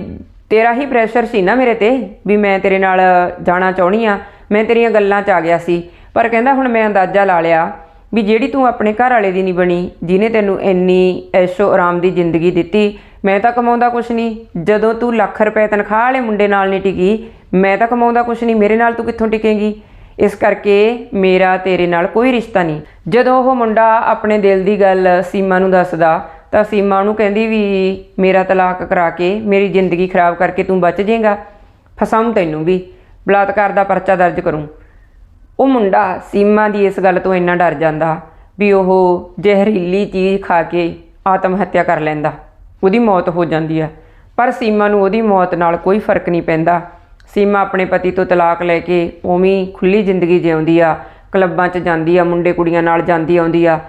ਤੇਰਾ ਹੀ ਪ੍ਰੈਸ਼ਰ ਸੀ ਨਾ ਮੇਰੇ ਤੇ ਵੀ ਮੈਂ ਤੇਰੇ ਨਾਲ ਜਾਣਾ ਚਾਹਣੀ ਆ ਮੈਂ ਤੇਰੀਆਂ ਗੱਲਾਂ 'ਚ ਆ ਗਿਆ ਸੀ। ਪਰ ਕਹਿੰਦਾ ਹੁਣ ਮੈਂ ਅੰਦਾਜ਼ਾ ਲਾ ਲਿਆ ਵੀ ਜਿਹੜੀ ਤੂੰ ਆਪਣੇ ਘਰ ਵਾਲੇ ਦੀ ਨਹੀਂ ਬਣੀ, ਜਿਹਨੇ ਤੈਨੂੰ ਇੰਨੀ ਐਸ਼ੋ ਆਰਾਮ ਦੀ ਜ਼ਿੰਦਗੀ ਦਿੱਤੀ, ਮੈਂ ਤਾਂ ਕਮਾਉਂਦਾ ਕੁਛ ਨਹੀਂ। ਜਦੋਂ ਤੂੰ ਲੱਖ ਰੁਪਏ ਤਨਖਾਹ ਵਾਲੇ ਮੁੰਡੇ ਨਾਲ ਨਹੀਂ ਟਿਕੀ, ਮੈਂ ਤਾਂ ਕਮਾਉਂਦਾ ਕੁਛ ਨਹੀਂ। ਮੇਰੇ ਨਾਲ ਤੂੰ ਕਿੱਥੋਂ ਟਿਕੇਂਗੀ? ਇਸ ਕਰਕੇ ਮੇਰਾ ਤੇਰੇ ਨਾਲ ਕੋਈ ਰਿਸ਼ਤਾ ਨਹੀਂ। ਜਦੋਂ ਉਹ ਮੁੰਡਾ ਆਪਣੇ ਦਿਲ ਦੀ ਗੱਲ ਸੀਮਾ ਨੂੰ ਦੱਸਦਾ, ਤਾਂ ਸੀਮਾ ਉਹਨੂੰ ਕਹਿੰਦੀ ਵੀ ਮੇਰਾ ਤਲਾਕ ਕਰਾ ਕੇ ਮੇਰੀ ਜ਼ਿੰਦਗੀ ਖਰਾਬ ਕਰਕੇ ਤੂੰ ਬਚ ਜਾਏਗਾ। ਫਸਾਉਂ ਤੈਨੂੰ ਵੀ, ਬਲਾਤਕਾਰ ਦਾ ਪਰਚਾ ਦਰਜ ਕਰੂੰ। ਉਹ ਮੁੰਡਾ ਸੀਮਾ ਦੀ ਇਸ ਗੱਲ ਤੋਂ ਇੰਨਾ ਡਰ ਜਾਂਦਾ ਵੀ ਉਹ ਜ਼ਹਿਰੀਲੀ ਚੀਜ਼ ਖਾ ਕੇ ਆਤਮ ਹੱਤਿਆ ਕਰ ਲੈਂਦਾ। ਉਹਦੀ ਮੌਤ ਹੋ ਜਾਂਦੀ ਹੈ ਪਰ ਸੀਮਾ ਨੂੰ ਉਹਦੀ ਮੌਤ ਨਾਲ ਕੋਈ ਫ਼ਰਕ ਨਹੀਂ ਪੈਂਦਾ। ਸੀਮਾ ਆਪਣੇ ਪਤੀ ਤੋਂ ਤਲਾਕ ਲੈ ਕੇ ਉਵੇਂ ਖੁੱਲੀ ਜ਼ਿੰਦਗੀ ਜਿਉਂਦੀ ਆ, ਕਲੱਬਾਂ 'ਚ ਜਾਂਦੀ ਆ, ਮੁੰਡੇ ਕੁੜੀਆਂ ਨਾਲ ਜਾਂਦੀ ਆਉਂਦੀ ਆ।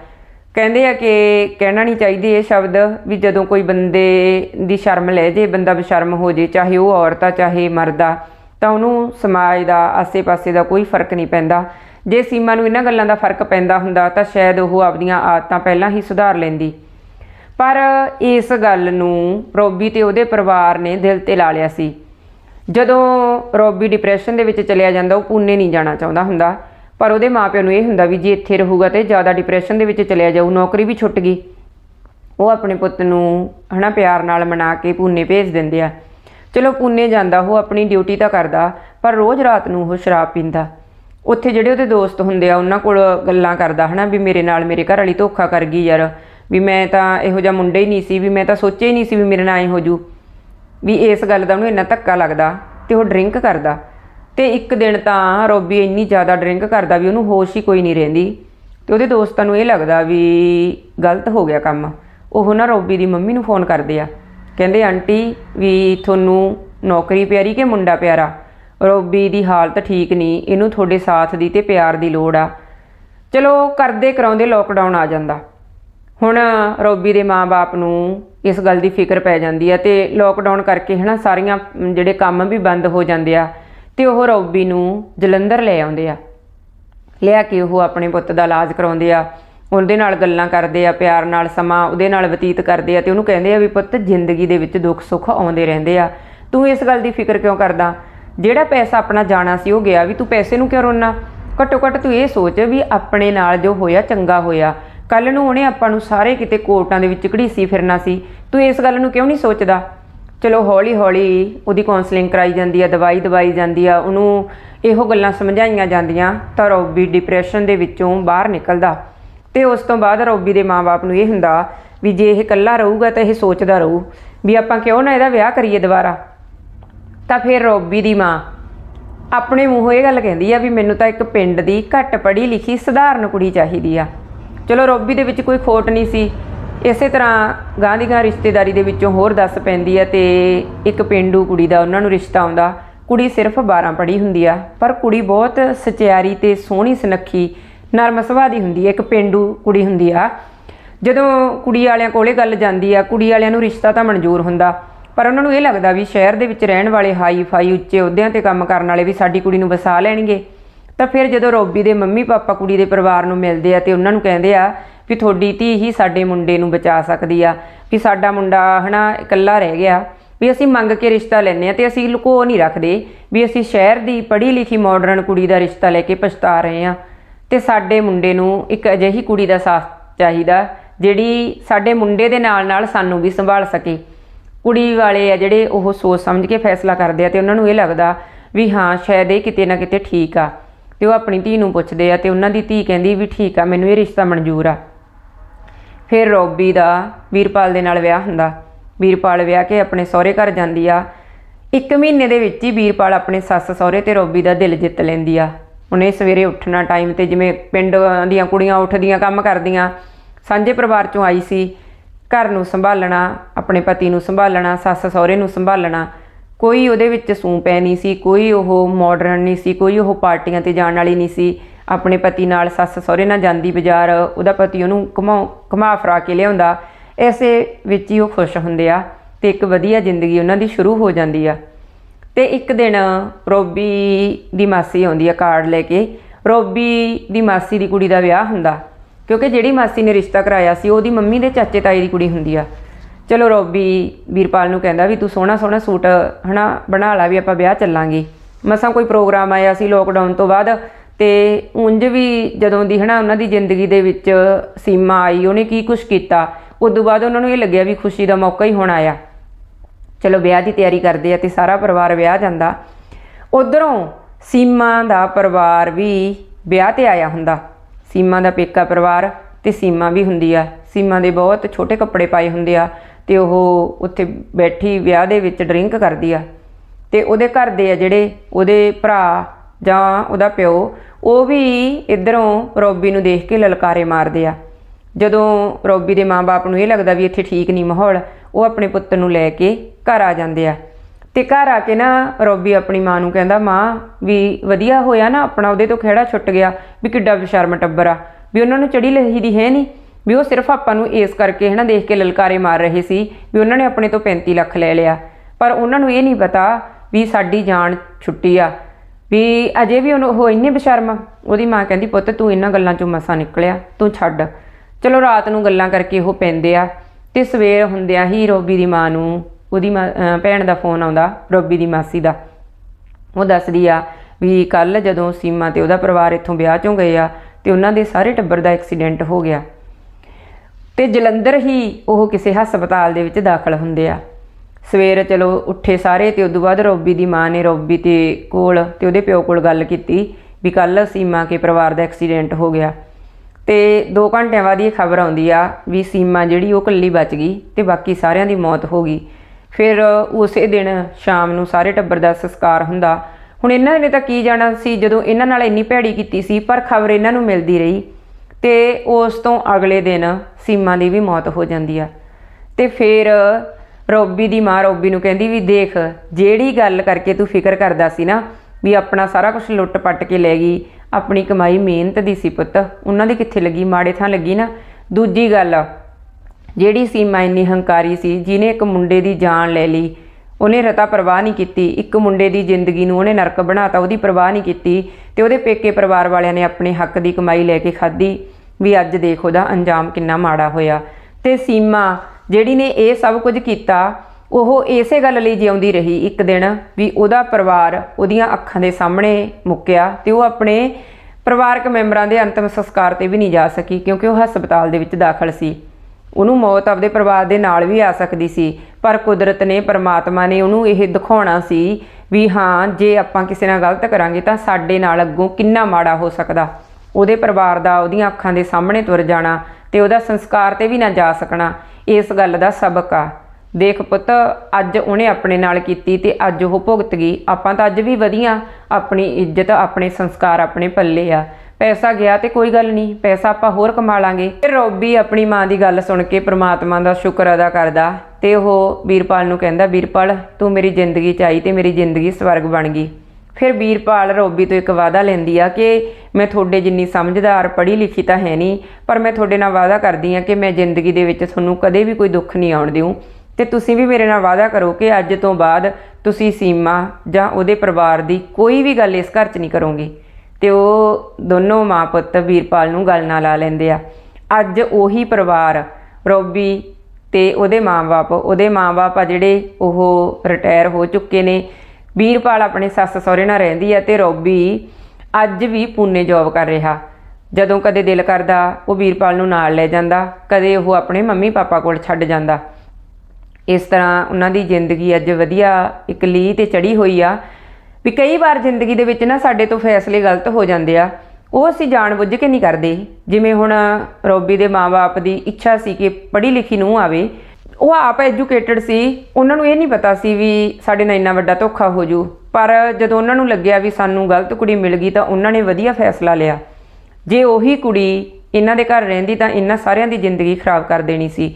ਕਹਿੰਦੇ ਆ ਕਿ ਕਹਿਣਾ ਨਹੀਂ ਚਾਹੀਦੀ ਇਹ ਸ਼ਬਦ ਵੀ ਜਦੋਂ ਕੋਈ ਬੰਦੇ ਦੀ ਸ਼ਰਮ ਲੈ ਜੇ, ਬੰਦਾ ਬਸ਼ਰਮ ਹੋ ਜੇ, ਚਾਹੇ ਉਹ ਔਰਤ ਆ, ਚਾਹੇ ਮਰਦ ਆ, ਤਾਂ ਉਹਨੂੰ ਸਮਾਜ ਦਾ, ਆਸੇ-ਪਾਸੇ ਦਾ ਕੋਈ ਫ਼ਰਕ ਨਹੀਂ ਪੈਂਦਾ। ਜੇ ਸੀਮਾ ਨੂੰ ਇਹਨਾਂ ਗੱਲਾਂ ਦਾ ਫ਼ਰਕ ਪੈਂਦਾ ਹੁੰਦਾ, ਤਾਂ ਸ਼ਾਇਦ ਉਹ ਆਪਣੀਆਂ ਆਦਤਾਂ ਪਹਿਲਾਂ ਹੀ ਸੁਧਾਰ ਲੈਂਦੀ। ਪਰ ਇਸ ਗੱਲ ਨੂੰ ਰੋਬੀ ਤੇ ਉਹਦੇ ਪਰਿਵਾਰ ਨੇ ਦਿਲ ਤੇ ਲਾ ਲਿਆ ਸੀ। ਜਦੋਂ ਰੋਬੀ ਡਿਪਰੈਸ਼ਨ ਦੇ ਵਿੱਚ ਚਲਿਆ ਜਾਂਦਾ, ਉਹ ਪੂਨੇ ਨਹੀਂ ਜਾਣਾ ਚਾਹੁੰਦਾ ਹੁੰਦਾ। ਪਰ ਉਹਦੇ ਮਾਪਿਆਂ ਨੂੰ ਇਹ ਹੁੰਦਾ ਵੀ ਜੇ ਇੱਥੇ ਰਹੂਗਾ ਤੇ ਜ਼ਿਆਦਾ ਡਿਪਰੈਸ਼ਨ ਦੇ ਵਿੱਚ ਚਲਿਆ ਜਾਊ, ਨੌਕਰੀ ਵੀ ਛੁੱਟ ਗਈ। ਉਹ ਆਪਣੇ ਪੁੱਤ ਨੂੰ ਹਨਾ ਪਿਆਰ ਨਾਲ ਮਨਾ ਕੇ ਪੂਨੇ ਭੇਜ ਦਿੰਦੇ ਆ। ਚਲੋ ਪੂਨੇ ਜਾਂਦਾ, ਉਹ ਆਪਣੀ ਡਿਊਟੀ ਤਾਂ ਕਰਦਾ, ਪਰ ਰੋਜ਼ ਰਾਤ ਨੂੰ ਉਹ ਸ਼ਰਾਬ ਪੀਂਦਾ। ਉੱਥੇ ਜਿਹੜੇ ਉਹਦੇ ਦੋਸਤ ਹੁੰਦੇ ਆ, ਉਹਨਾਂ ਕੋਲ ਗੱਲਾਂ ਕਰਦਾ ਹਨਾ ਵੀ ਮੇਰੇ ਨਾਲ ਮੇਰੇ ਘਰ ਵਾਲੀ ਧੋਖਾ ਕਰ ਗਈ ਯਾਰ। ਵੀ ਮੈਂ ਤਾਂ ਇਹੋ ਜਿਹਾ ਮੁੰਡਾ ਹੀ ਨਹੀਂ ਸੀ, ਵੀ ਮੈਂ ਤਾਂ ਸੋਚਿਆ ਹੀ ਨਹੀਂ ਸੀ ਵੀ ਮੇਰੇ ਨਾਲ ਐ ਹੋ ਜੂ। ਵੀ ਇਸ ਗੱਲ ਦਾ ਉਹਨੂੰ ਇੰਨਾ ਧੱਕਾ ਲੱਗਦਾ ਤੇ ਉਹ ਡਰਿੰਕ ਕਰਦਾ। ਤੇ ਇੱਕ ਦਿਨ ਤਾਂ ਰੋਬੀ ਇੰਨੀ ਜ਼ਿਆਦਾ ਡਰਿੰਕ ਕਰਦਾ ਵੀ ਉਹਨੂੰ ਹੋਸ਼ ਹੀ ਕੋਈ ਨਹੀਂ ਰਹਿੰਦੀ। ਤੇ ਉਹਦੇ ਦੋਸਤਾਂ ਨੂੰ ਇਹ ਲੱਗਦਾ ਵੀ ਗਲਤ ਹੋ ਗਿਆ ਕੰਮ। ਉਹ ਨਾ ਰੋਬੀ ਦੀ ਮੰਮੀ ਨੂੰ ਫੋਨ ਕਰਦੇ ਆ। ਕਹਿੰਦੇ, ਆਂਟੀ, ਵੀ ਤੁਹਾਨੂੰ ਨੌਕਰੀ ਪਿਆਰੀ ਕਿ ਮੁੰਡਾ ਪਿਆਰਾ? ਰੋਬੀ ਦੀ ਹਾਲਤ ਠੀਕ ਨਹੀਂ, ਇਹਨੂੰ ਤੁਹਾਡੇ ਸਾਥ ਦੀ ਤੇ ਪਿਆਰ ਦੀ ਲੋੜ ਆ। ਚਲੋ, ਕਰਦੇ ਕਰਾਉਂਦੇ ਲੋਕਡਾਊਨ ਆ ਜਾਂਦਾ। ਹੁਣ ਰੋਬੀ ਦੇ ਮਾਪੇ ਨੂੰ ਇਸ ਗੱਲ ਦੀ ਫਿਕਰ ਪੈ ਜਾਂਦੀ ਆ ਤੇ ਲੋਕਡਾਊਨ ਕਰਕੇ ਹਨਾ ਸਾਰੀਆਂ ਜਿਹੜੇ ਕੰਮ ਵੀ ਬੰਦ ਹੋ ਜਾਂਦੇ ਆ ਤੇ ਉਹ ਰੋਬੀ ਨੂੰ ਜਲੰਧਰ ਲੈ ਆਉਂਦੇ ਆ। ਲਿਆ ਕੇ ਉਹ ਆਪਣੇ ਪੁੱਤ ਦਾ ਇਲਾਜ ਕਰਾਉਂਦੇ ਆ। ਉਹਦੇ ਨਾਲ ਗੱਲਾਂ ਕਰਦੇ ਆ, ਪਿਆਰ ਨਾਲ ਸਮਾਂ ਉਹਦੇ ਨਾਲ ਬਤੀਤ ਕਰਦੇ ਆ ਤੇ ਉਹਨੂੰ ਕਹਿੰਦੇ ਆ ਵੀ ਪੁੱਤ ਜ਼ਿੰਦਗੀ ਦੇ ਵਿੱਚ ਦੁੱਖ ਸੁੱਖ ਆਉਂਦੇ ਰਹਿੰਦੇ ਆ। ਤੂੰ ਇਸ ਗੱਲ ਦੀ ਫਿਕਰ ਕਿਉਂ ਕਰਦਾ? ਜਿਹੜਾ ਪੈਸਾ ਆਪਣਾ ਜਾਣਾ ਸੀ ਉਹ ਗਿਆ ਵੀ ਤੂੰ ਪੈਸੇ ਨੂੰ ਕਿਉਂ ਰੋਣਾ ਘੱਟੋ ਘੱਟ ਤੂੰ ਇਹ ਸੋਚ ਵੀ ਆਪਣੇ ਨਾਲ ਜੋ ਹੋਇਆ ਚੰਗਾ ਹੋਇਆ। ਕੱਲ ਨੂੰ ਉਹਨੇ ਆਪਾਂ ਨੂੰ ਸਾਰੇ ਕਿਤੇ ਕੋਰਟਾਂ ਦੇ ਵਿੱਚ ਘੜੀਸੀ ਫਿਰਨਾ ਸੀ। ਤੂੰ ਇਸ ਗੱਲ ਨੂੰ ਕਿਉਂ ਨਹੀਂ ਸੋਚਦਾ? ਚਲੋ ਹੌਲੀ ਹੌਲੀ ਉਹਦੀ ਕਾਉਂਸਲਿੰਗ ਕਰਾਈ ਜਾਂਦੀ ਆ, ਦਵਾਈ ਦਵਾਈ ਜਾਂਦੀ ਆ, ਉਹਨੂੰ ਇਹੋ ਗੱਲਾਂ ਸਮਝਾਈਆਂ ਜਾਂਦੀਆਂ ਤਾਂ ਰੋਬੀ ਡਿਪਰੈਸ਼ਨ ਦੇ ਵਿੱਚੋਂ ਬਾਹਰ ਨਿਕਲਦਾ। ਤੇ ਉਸ ਤੋਂ ਬਾਅਦ ਰੋਬੀ ਦੇ ਮਾਪੇ ਨੂੰ ਇਹ ਹੁੰਦਾ ਵੀ ਜੇ ਇਹ ਇਕੱਲਾ ਰਹੂਗਾ ਤਾਂ ਇਹ ਸੋਚਦਾ ਰਹੂ ਵੀ ਆਪਾਂ ਕਿਉਂ ਨਾ ਇਹਦਾ ਵਿਆਹ ਕਰੀਏ ਦੁਬਾਰਾ। ਤਾਂ ਫਿਰ ਰੋਬੀ ਦੀ ਮਾਂ ਆਪਣੇ ਮੂੰਹੋਂ ਇਹ ਗੱਲ ਕਹਿੰਦੀ ਆ ਵੀ ਮੈਨੂੰ ਤਾਂ ਇੱਕ ਪਿੰਡ ਦੀ ਘੱਟ ਪੜ੍ਹੀ ਲਿਖੀ ਸਧਾਰਨ ਕੁੜੀ ਚਾਹੀਦੀ ਆ। ਚਲੋ ਰੋਬੀ ਦੇ ਵਿੱਚ ਕੋਈ ਖੋਟ ਨਹੀਂ ਸੀ। ਇਸੇ ਤਰ੍ਹਾਂ ਗਾਂ ਦੀ ਗਾਂ ਰਿਸ਼ਤੇਦਾਰੀ ਦੇ ਵਿੱਚੋਂ ਹੋਰ ਦੱਸ ਪੈਂਦੀ ਆ ਤੇ ਇੱਕ ਪਿੰਡੂ ਕੁੜੀ ਦਾ ਉਹਨਾਂ ਨੂੰ ਰਿਸ਼ਤਾ ਆਉਂਦਾ। ਕੁੜੀ ਸਿਰਫ 12 ਪੜ੍ਹੀ ਹੁੰਦੀ ਆ, ਪਰ ਕੁੜੀ ਬਹੁਤ ਸਚਿਆਰੀ ਤੇ ਸੋਹਣੀ ਸੁਨੱਖੀ ਨਰਮ ਸੁਭਾਅ ਦੀ ਹੁੰਦੀ ਹੈ, ਇੱਕ ਪਿੰਡੂ ਕੁੜੀ ਹੁੰਦੀ ਆ। ਜਦੋਂ ਕੁੜੀ ਵਾਲਿਆਂ ਕੋਲੇ ਗੱਲ ਜਾਂਦੀ ਆ, ਕੁੜੀ ਵਾਲਿਆਂ ਨੂੰ ਰਿਸ਼ਤਾ ਤਾਂ ਮਨਜ਼ੂਰ ਹੁੰਦਾ, ਪਰ ਉਹਨਾਂ ਨੂੰ ਇਹ ਲੱਗਦਾ ਵੀ ਸ਼ਹਿਰ ਦੇ ਵਿੱਚ ਰਹਿਣ ਵਾਲੇ ਹਾਈ ਫਾਈ ਉੱਚੇ ਅਹੁਦਿਆਂ ਤੇ ਕੰਮ ਕਰਨ ਵਾਲੇ ਵੀ ਸਾਡੀ ਕੁੜੀ ਨੂੰ ਵਸਾ ਲੈਣਗੇ। ਤਾਂ ਫਿਰ ਜਦੋਂ ਰੋਬੀ ਦੇ ਮੰਮੀ ਪਾਪਾ ਕੁੜੀ ਦੇ ਪਰਿਵਾਰ ਨੂੰ ਮਿਲਦੇ ਆ ਤੇ ਉਹਨਾਂ ਨੂੰ ਕਹਿੰਦੇ ਆ ਵੀ ਤੁਹਾਡੀ ਧੀ ਹੀ ਸਾਡੇ ਮੁੰਡੇ ਨੂੰ ਬਚਾ ਸਕਦੀ ਆ, ਵੀ ਸਾਡਾ ਮੁੰਡਾ ਹਨਾ ਇਕੱਲਾ ਰਹਿ ਗਿਆ, ਵੀ ਅਸੀਂ ਮੰਗ ਕੇ ਰਿਸ਼ਤਾ ਲੈਂਦੇ ਆ ਤੇ ਅਸੀਂ ਲੁਕੋ ਨਹੀਂ ਰੱਖਦੇ ਵੀ ਅਸੀਂ ਸ਼ਹਿਰ ਦੀ ਪੜ੍ਹੀ ਲਿਖੀ ਮਾਡਰਨ ਕੁੜੀ ਦਾ ਰਿਸ਼ਤਾ ਲੈ ਕੇ ਪਛਤਾ ਰਹੇ ਆ ਤੇ ਸਾਡੇ ਮੁੰਡੇ ਨੂੰ ਇੱਕ ਅਜਿਹੀ ਕੁੜੀ ਦਾ ਸਾਥ ਚਾਹੀਦਾ ਜਿਹੜੀ ਸਾਡੇ ਮੁੰਡੇ ਦੇ ਨਾਲ ਨਾਲ ਸਾਨੂੰ ਵੀ ਸੰਭਾਲ ਸਕੇ। ਕੁੜੀ ਵਾਲੇ ਆ ਜਿਹੜੇ ਉਹ ਸੋਚ ਸਮਝ ਕੇ ਫੈਸਲਾ ਕਰਦੇ ਆ ਤੇ ਉਹਨਾਂ ਨੂੰ ਇਹ ਲੱਗਦਾ ਵੀ ਹਾਂ, ਸ਼ਾਇਦ ਇਹ ਕਿਤੇ ਨਾ ਕਿਤੇ ਠੀਕ ਆ। ਤੇ ਉਹ ਆਪਣੀ ਧੀ ਨੂੰ ਪੁੱਛਦੇ ਆ ਤੇ ਉਹਨਾਂ ਦੀ ਧੀ ਕਹਿੰਦੀ ਵੀ ਠੀਕ ਆ, ਮੈਨੂੰ ਇਹ ਰਿਸ਼ਤਾ ਮਨਜ਼ੂਰ ਆ। ਫਿਰ ਰੋਬੀ ਦਾ ਵੀਰਪਾਲ ਦੇ ਨਾਲ ਵਿਆਹ ਹੁੰਦਾ। ਵੀਰਪਾਲ ਵਿਆਹ ਕੇ ਆਪਣੇ ਸਹੁਰੇ ਘਰ ਜਾਂਦੀ ਆ। ਇੱਕ ਮਹੀਨੇ ਦੇ ਵਿੱਚ ਹੀ ਵੀਰਪਾਲ ਆਪਣੇ ਸੱਸ, ਸਹੁਰੇ ਤੇ ਰੋਬੀ ਦਾ ਦਿਲ ਜਿੱਤ ਲੈਂਦੀ ਆ। ਉਹਨੇ ਸਵੇਰੇ ਉੱਠਣਾ ਟਾਈਮ ਤੇ ਜਿਵੇਂ ਪਿੰਡ ਦੀਆਂ ਕੁੜੀਆਂ ਉੱਠਦੀਆਂ, ਕੰਮ ਕਰਦੀਆਂ, ਸਾਂਝੇ ਪਰਿਵਾਰ ਚੋਂ ਆਈ ਸੀ। ਘਰ ਨੂੰ ਸੰਭਾਲਣਾ, ਆਪਣੇ ਪਤੀ ਨੂੰ ਸੰਭਾਲਣਾ, ਸੱਸ, ਸਹੁਰੇ ਨੂੰ ਸੰਭਾਲਣਾ ਕੋਈ ਉਹਦੇ ਵਿੱਚ ਸੂੰ ਪੈ ਨਹੀਂ ਸੀ, ਕੋਈ ਉਹ ਮਾਡਰਨ ਨਹੀਂ ਸੀ, ਕੋਈ ਉਹ ਪਾਰਟੀਆਂ ਤੇ ਜਾਣ ਵਾਲੀ ਨਹੀਂ ਸੀ। ਆਪਣੇ ਪਤੀ ਨਾਲ ਸੱਸ ਸਹੁਰੇ ਨਾਲ ਜਾਂਦੀ ਬਾਜ਼ਾਰ, ਉਹਦਾ ਪਤੀ ਉਹਨੂੰ ਘੁਮਾ ਘੁਮਾ ਫਰਾ ਕੇ ਲਿਆਉਂਦਾ। ਐਸੇ ਵਿੱਚ ਹੀ ਉਹ ਖੁਸ਼ ਹੁੰਦੇ ਆ ਤੇ ਇੱਕ ਵਧੀਆ ਜ਼ਿੰਦਗੀ ਉਹਨਾਂ ਦੀ ਸ਼ੁਰੂ ਹੋ ਜਾਂਦੀ ਆ। ਤੇ ਇੱਕ ਦਿਨ ਰੋਬੀ ਦੀ ਮਾਸੀ ਆਉਂਦੀ ਆ ਕਾਰਡ ਲੈ ਕੇ। ਰੋਬੀ ਦੀ ਮਾਸੀ ਦੀ ਕੁੜੀ ਦਾ ਵਿਆਹ ਹੁੰਦਾ, ਕਿਉਂਕਿ ਜਿਹੜੀ ਮਾਸੀ ਨੇ ਰਿਸ਼ਤਾ ਕਰਾਇਆ ਸੀ, ਉਹਦੀ ਮੰਮੀ ਦੇ ਚਾਚੇ ਤਾਈ ਦੀ ਕੁੜੀ ਹੁੰਦੀ ਆ। ਚਲੋ ਰੋਬੀ ਵੀਰਪਾਲ ਨੂੰ ਕਹਿੰਦਾ ਵੀ ਤੂੰ ਸੋਹਣਾ ਸੋਹਣਾ ਸੂਟ, ਹਨਾ, ਬਣਾ ਲਾ ਵੀ ਆਪਾਂ ਵਿਆਹ ਚੱਲਾਂਗੇ। ਮਸਾਂ ਕੋਈ ਪ੍ਰੋਗਰਾਮ ਆਇਆ ਸੀ ਲੋਕਡਾਊਨ ਤੋਂ ਬਾਅਦ ਤੇ ਉਂਝ ਵੀ ਜਦੋਂ ਦੀ, ਹਨਾ, ਉਹਨਾਂ ਦੀ ਜ਼ਿੰਦਗੀ ਦੇ ਵਿੱਚ ਸੀਮਾ ਆਈ, ਉਹਨੇ ਕੀ ਕੁਝ ਕੀਤਾ, ਉਦੋਂ ਬਾਅਦ ਉਹਨਾਂ ਨੂੰ ਇਹ ਲੱਗਿਆ ਵੀ ਖੁਸ਼ੀ ਦਾ ਮੌਕਾ ਹੀ ਹੁਣ ਆਇਆ। ਚਲੋ ਵਿਆਹ ਦੀ ਤਿਆਰੀ ਕਰਦੇ ਆ ਤੇ ਸਾਰਾ ਪਰਿਵਾਰ ਵਿਆਹ ਜਾਂਦਾ। ਉਧਰੋਂ ਸੀਮਾ ਦਾ ਪਰਿਵਾਰ ਵੀ ਵਿਆਹ ਤੇ ਆਇਆ ਹੁੰਦਾ। ਸੀਮਾ ਦਾ ਪੇਕਾ ਪਰਿਵਾਰ ਤੇ ਸੀਮਾ ਵੀ ਹੁੰਦੀ ਆ। ਸੀਮਾ ਦੇ ਬਹੁਤ ਛੋਟੇ ਕੱਪੜੇ ਪਾਏ ਹੁੰਦੇ ਆ। ਤੇ ਉਹ ਉੱਥੇ ਬੈਠੀ ਵਿਆਹ ਦੇ ਵਿੱਚ ਡਰਿੰਕ ਕਰਦੀ ਆ। ਤੇ ਉਹਦੇ ਘਰ ਦੇ ਆ ਜਿਹੜੇ ਉਹਦੇ ਭਰਾ ਜਾਂ ਉਹਦਾ ਪਿਓ, ਉਹ ਵੀ ਇਧਰੋਂ ਰੋਬੀ ਨੂੰ ਦੇਖ ਕੇ ਲਲਕਾਰੇ ਮਾਰਦੇ ਆ। ਜਦੋਂ ਰੋਬੀ ਦੇ ਮਾਪੇ ਨੂੰ ਇਹ ਲੱਗਦਾ ਵੀ ਇੱਥੇ ਠੀਕ ਨਹੀਂ ਮਾਹੌਲ, ਉਹ ਆਪਣੇ ਪੁੱਤ ਨੂੰ ਲੈ ਕੇ ਘਰ ਆ ਜਾਂਦੇ ਆ। ਤੇ ਘਰ ਆ ਕੇ ਨਾ ਰੋਬੀ ਆਪਣੀ ਮਾਂ ਨੂੰ ਕਹਿੰਦਾ, ਮਾਂ, ਵੀ ਵਧੀਆ ਹੋਇਆ ਨਾ ਆਪਣਾ, ਉਹਦੇ ਤੋਂ ਖਿਹੜਾ ਛੁੱਟ ਗਿਆ ਵੀ ਕਿੱਡਾ ਬਸ਼ਰਮ ਟੱਬਰ ਆ, ਵੀ ਉਹਨਾਂ ਨੂੰ ਚੜੀ ਲਹੀ ਦੀ ਹੈ ਨਹੀਂ? ਵੀ ਉਹ ਸਿਰਫ ਆਪਾਂ ਨੂੰ ਇਸ ਕਰਕੇ ਹਨਾ ਦੇਖ ਕੇ ਲਲਕਾਰੇ ਮਾਰ ਰਹੇ ਸੀ ਵੀ ਉਹਨਾਂ ਨੇ ਆਪਣੇ ਤੋਂ 35 ਲੱਖ ਲੈ ਲਿਆ। ਪਰ ਉਹਨਾਂ ਨੂੰ ਇਹ ਨਹੀਂ ਪਤਾ ਵੀ ਸਾਡੀ ਜਾਨ ਛੁੱਟੀ ਆ। ਵੀ ਅਜੇ ਵੀ ਉਹਨੂੰ ਉਹ ਇੰਨੇ ਬਸ਼ਰਮ ਉਹਦੀ ਮਾਂ ਕਹਿੰਦੀ, ਪੁੱਤ ਤੂੰ ਇਹਨਾਂ ਗੱਲਾਂ ਚੋਂ ਮਸਾ ਨਿਕਲਿਆ, ਤੂੰ ਛੱਡ। ਚਲੋ ਰਾਤ ਨੂੰ ਗੱਲਾਂ ਕਰਕੇ ਉਹ ਪੈਂਦੇ ਆ ਤੇ ਸਵੇਰ ਹੁੰਦਿਆਂ ਹੀ ਰੋਬੀ ਦੀ ਮਾਂ ਨੂੰ ਉਹਦੀ ਮਾਂ- ਭੈਣ ਦਾ ਫੋਨ ਆਉਂਦਾ, ਰੋਬੀ ਦੀ ਮਾਸੀ ਦਾ। ਉਹ ਦੱਸਦੀ ਆ ਵੀ ਕੱਲ ਜਦੋਂ ਸੀਮਾ ਤੇ ਉਹਦਾ ਪਰਿਵਾਰ ਇੱਥੋਂ ਵਿਆਹ ਚੋਂ ਗਏ ਆ ਤੇ ਉਹਨਾਂ ਦੇ ਸਾਰੇ ਟੱਬਰ ਦਾ ਐਕਸੀਡੈਂਟ ਹੋ ਗਿਆ। ਤੇ ਜਲੰਧਰ ਹੀ ਉਹ ਕਿਸੇ ਹਸਪਤਾਲ ਦੇ ਵਿੱਚ ਦਾਖਲ ਹੁੰਦੇ ਆ। ਸਵੇਰ ਚਲੋ ਉੱਠੇ ਸਾਰੇ ਤੇ ਉਦੋਂ ਬਾਅਦ ਰੋਬੀ ਦੀ ਮਾਂ ਨੇ ਰੋਬੀ ਤੇ ਕੋਲ ਤੇ ਉਹਦੇ ਪਿਓ ਕੋਲ ਗੱਲ ਕੀਤੀ ਵੀ ਕੱਲ ਸੀਮਾ ਕੇ ਪਰਿਵਾਰ ਦਾ ਐਕਸੀਡੈਂਟ ਹੋ ਗਿਆ। ਤੇ 2 ਘੰਟਿਆਂ ਬਾਅਦ ਇਹ ਖਬਰ ਆਉਂਦੀ ਆ ਵੀ ਸੀਮਾ ਜਿਹੜੀ ਉਹ ਇਕੱਲੀ ਬਚ ਗਈ ਤੇ ਬਾਕੀ ਸਾਰਿਆਂ ਦੀ ਮੌਤ ਹੋ ਗਈ। ਫਿਰ ਉਸੇ ਦਿਨ ਸ਼ਾਮ ਨੂੰ ਸਾਰੇ ਟੱਬਰ ਦਾ ਸੰਸਕਾਰ ਹੁੰਦਾ। ਹੁਣ ਇਹਨਾਂ ਨੇ ਤਾਂ ਕੀ ਜਾਣਾ ਸੀ? ਜਦੋਂ ਇਹਨਾਂ ਨਾਲ ਇੰਨੀ ਭੈੜੀ ਕੀਤੀ ਸੀ, ਪਰ ਖਬਰ ਇਹਨਾਂ ਨੂੰ ਮਿਲਦੀ ਰਹੀ। ਤੇ ਉਸ ਤੋਂ ਅਗਲੇ ਦਿਨ ਸੀਮਾ ਦੀ ਵੀ ਮੌਤ ਹੋ ਜਾਂਦੀ ਆ। ਤੇ ਫਿਰ ਰੋਬੀ ਦੀ ਮਾਂ ਰੋਬੀ ਨੂੰ ਕਹਿੰਦੀ ਵੀ ਦੇਖ, ਜਿਹੜੀ ਗੱਲ ਕਰਕੇ ਤੂੰ ਫਿਕਰ ਕਰਦਾ ਸੀ ਨਾ ਵੀ ਆਪਣਾ ਸਾਰਾ ਕੁਝ ਲੁੱਟ ਪੱਟ ਕੇ ਲੈ ਗਈ, ਆਪਣੀ ਕਮਾਈ ਮਿਹਨਤ ਦੀ ਸੀ ਪੁੱਤ, ਉਹਨਾਂ ਦੀ ਕਿੱਥੇ ਲੱਗੀ? ਮਾੜੇ ਥਾਂ ਲੱਗੀ ਨਾ। ਦੂਜੀ ਗੱਲ, ਜਿਹੜੀ ਸੀਮਾ ਇੰਨੀ ਹੰਕਾਰੀ ਸੀ, ਜਿਹਨੇ ਇੱਕ ਮੁੰਡੇ ਦੀ ਜਾਨ ਲੈ ਲਈ, ਉਹਨੇ ਰਤਾ ਪਰਵਾਹ ਨਹੀਂ ਕੀਤੀ। ਇੱਕ ਮੁੰਡੇ ਦੀ ਜ਼ਿੰਦਗੀ ਨੂੰ ਉਹਨੇ ਨਰਕ ਬਣਾਤਾ, ਉਹਦੀ ਪਰਵਾਹ ਨਹੀਂ ਕੀਤੀ ਤੇ ਉਹਦੇ ਪੇਕੇ ਪਰਿਵਾਰ ਵਾਲਿਆਂ ਨੇ ਆਪਣੇ ਹੱਕ ਦੀ ਕਮਾਈ ਲੈ ਕੇ ਖਾਧੀ। ਵੀ ਅੱਜ ਦੇਖ ਉਹਦਾ ਅੰਜਾਮ ਕਿੰਨਾ ਮਾੜਾ ਹੋਇਆ। ਤੇ ਸੀਮਾ ਜਿਹੜੀ ਨੇ ਇਹ ਸਭ ਕੁਝ ਕੀਤਾ, ਉਹ ਇਸੇ ਗੱਲ ਲਈ ਜਿਉਂਦੀ ਰਹੀ ਇੱਕ ਦਿਨ ਵੀ ਉਹਦਾ ਪਰਿਵਾਰ ਉਹਦੀਆਂ ਅੱਖਾਂ ਦੇ ਸਾਹਮਣੇ ਮੁੱਕਿਆ ਤੇ ਉਹ ਆਪਣੇ ਪਰਿਵਾਰਕ ਮੈਂਬਰਾਂ ਦੇ ਅੰਤਮ ਸੰਸਕਾਰ ਤੇ ਵੀ ਨਹੀਂ ਜਾ ਸਕੀ ਕਿਉਂਕਿ ਉਹ ਹਸਪਤਾਲ ਦੇ ਵਿੱਚ ਦਾਖਲ ਸੀ। ਉਹਨੂੰ ਮੌਤ ਆਪਦੇ ਪਰਿਵਾਰ ਦੇ ਨਾਲ ਵੀ ਆ ਸਕਦੀ ਸੀ, ਪਰ ਕੁਦਰਤ ਨੇ, ਪਰਮਾਤਮਾ ਨੇ ਉਹਨੂੰ ਇਹ ਦਿਖਾਉਣਾ ਸੀ ਵੀ ਹਾਂ, ਜੇ ਆਪਾਂ ਕਿਸੇ ਨਾਲ ਗਲਤ ਕਰਾਂਗੇ ਤਾਂ ਸਾਡੇ ਨਾਲ ਅੱਗੋਂ ਕਿੰਨਾ ਮਾੜਾ ਹੋ ਸਕਦਾ। ਉਹਦੇ ਪਰਿਵਾਰ ਦਾ ਉਹਦੀਆਂ ਅੱਖਾਂ ਦੇ ਸਾਹਮਣੇ ਤੁਰ ਜਾਣਾ ਤੇ ਉਹਦਾ ਸੰਸਕਾਰ ਤੇ ਵੀ ਨਾ ਜਾ ਸਕਣਾ, ਇਸ ਗੱਲ ਦਾ ਸਬਕ ਆ। ਦੇਖ ਪੁੱਤ, ਅੱਜ ਉਹਨੇ ਆਪਣੇ ਨਾਲ ਕੀਤੀ ਤੇ ਅੱਜ ਉਹ ਭੁਗਤ ਗਈ। ਆਪਾਂ ਤਾਂ ਅੱਜ ਵੀ ਵਧੀਆ ਆਪਣੀ ਇੱਜ਼ਤ, ਆਪਣੇ ਸੰਸਕਾਰ, ਆਪਣੇ ਪੱਲੇ ਆ। ਪੈਸਾ ਗਿਆ ਤੇ ਕੋਈ ਗੱਲ ਨਹੀਂ, ਪੈਸਾ ਆਪਾਂ ਹੋਰ ਕਮਾ ਲਾਂਗੇ। ਫਿਰ ਰੋਬੀ ਆਪਣੀ ਮਾਂ ਦੀ ਗੱਲ ਸੁਣ ਕੇ ਪ੍ਰਮਾਤਮਾ ਦਾ ਸ਼ੁਕਰ ਅਦਾ ਕਰਦਾ ਤੇ ਉਹ ਵੀਰਪਾਲ ਨੂੰ ਕਹਿੰਦਾ, ਵੀਰਪਾਲ, ਤੂੰ ਮੇਰੀ ਜ਼ਿੰਦਗੀ ਚ ਆਈ ਤੇ ਮੇਰੀ ਜ਼ਿੰਦਗੀ ਸਵਰਗ ਬਣ ਗਈ। ਫਿਰ ਵੀਰਪਾਲ ਰੋਬੀ ਤੋਂ ਇੱਕ ਵਾਅਦਾ ਲੈਂਦੀ ਆ ਕਿ ਮੈਂ ਤੁਹਾਡੇ ਜਿੰਨੀ ਸਮਝਦਾਰ ਪੜ੍ਹੀ ਲਿਖੀ ਤਾਂ ਹੈ ਨਹੀਂ, ਪਰ ਮੈਂ ਤੁਹਾਡੇ ਨਾਲ ਵਾਅਦਾ ਕਰਦੀ ਆ ਕਿ ਮੈਂ ਜ਼ਿੰਦਗੀ ਦੇ ਵਿੱਚ ਤੁਹਾਨੂੰ ਕਦੇ ਵੀ ਕੋਈ ਦੁੱਖ ਨਹੀਂ ਆਉਣ ਦਿਉ ਤੇ ਤੁਸੀਂ ਵੀ ਮੇਰੇ ਨਾਲ ਵਾਅਦਾ ਕਰੋ ਕਿ ਅੱਜ ਤੋਂ ਬਾਅਦ ਤੁਸੀਂ ਸੀਮਾ ਜਾਂ ਉਹਦੇ ਪਰਿਵਾਰ ਦੀ ਕੋਈ ਵੀ ਗੱਲ ਇਸ ਘਰ 'ਚ ਨਹੀਂ ਕਰੋਗੇ। ਤੇ ਉਹ ਦੋਨੋਂ ਮਾਂ ਪੁੱਤ ਵੀਰਪਾਲ ਨੂੰ ਗੱਲ ਨਾਲ ਲਾ ਲੈਂਦੇ ਆ। ਅੱਜ ਉਹੀ ਪਰਿਵਾਰ, ਰੋਬੀ ਤੇ ਉਹਦੇ ਮਾਂ-ਬਾਪ ਉਹਦੇ ਮਾਂ-ਬਾਪ ਆ ਜਿਹੜੇ ਉਹ ਰਿਟਾਇਰ ਹੋ ਚੁੱਕੇ ਨੇ। ਵੀਰਪਾਲ ਆਪਣੇ ਸੱਸ ਸਹੁਰੇ ਨਾਲ ਰਹਿੰਦੀ ਆ ਤੇ ਰੋਬੀ ਅੱਜ ਵੀ ਪੂਨੇ ਜੌਬ ਕਰ ਰਿਹਾ। ਜਦੋਂ ਕਦੇ ਦਿਲ ਕਰਦਾ, ਉਹ ਵੀਰਪਾਲ ਨੂੰ ਨਾਲ ਲੈ ਜਾਂਦਾ, ਕਦੇ ਉਹ ਆਪਣੇ ਮੰਮੀ ਪਾਪਾ ਕੋਲ ਛੱਡ ਜਾਂਦਾ। ਇਸ ਤਰ੍ਹਾਂ ਉਹਨਾਂ ਦੀ ਜ਼ਿੰਦਗੀ ਅੱਜ ਵਧੀਆ ਇੱਕ ਲੀਹ ਤੇ ਚੜੀ ਹੋਈ ਆ ਵੀ ਕਈ ਵਾਰ ਜ਼ਿੰਦਗੀ ਦੇ ਵਿੱਚ ਨਾ ਸਾਡੇ ਤੋਂ ਫੈਸਲੇ ਗਲਤ ਹੋ ਜਾਂਦੇ ਆ। ਉਹ ਅਸੀਂ ਜਾਣਬੁੱਝ ਕੇ ਨਹੀਂ ਕਰਦੇ। ਜਿਵੇਂ ਹੁਣ ਰੋਬੀ ਦੇ ਮਾਪੇ ਦੀ ਇੱਛਾ ਸੀ ਕਿ ਪੜ੍ਹੀ ਲਿਖੀ ਨੂੰ ਆਵੇ ਉਹ ਆਪ ਐਜੂਕੇਟਡ ਸੀ। ਉਹਨਾਂ ਨੂੰ ਇਹ ਨਹੀਂ ਪਤਾ ਸੀ ਵੀ ਸਾਡੇ ਨਾਲ ਇੰਨਾ ਵੱਡਾ ਧੋਖਾ ਹੋ ਜੂ। ਪਰ ਜਦੋਂ ਉਹਨਾਂ ਨੂੰ ਲੱਗਿਆ ਵੀ ਸਾਨੂੰ ਗਲਤ ਕੁੜੀ ਮਿਲ ਗਈ ਤਾਂ ਉਹਨਾਂ ਨੇ ਵਧੀਆ ਫੈਸਲਾ ਲਿਆ। ਜੇ ਉਹੀ ਕੁੜੀ ਇਹਨਾਂ ਦੇ ਘਰ ਰਹਿੰਦੀ ਤਾਂ ਇਹਨਾਂ ਸਾਰਿਆਂ ਦੀ ਜ਼ਿੰਦਗੀ ਖਰਾਬ ਕਰ ਦੇਣੀ ਸੀ।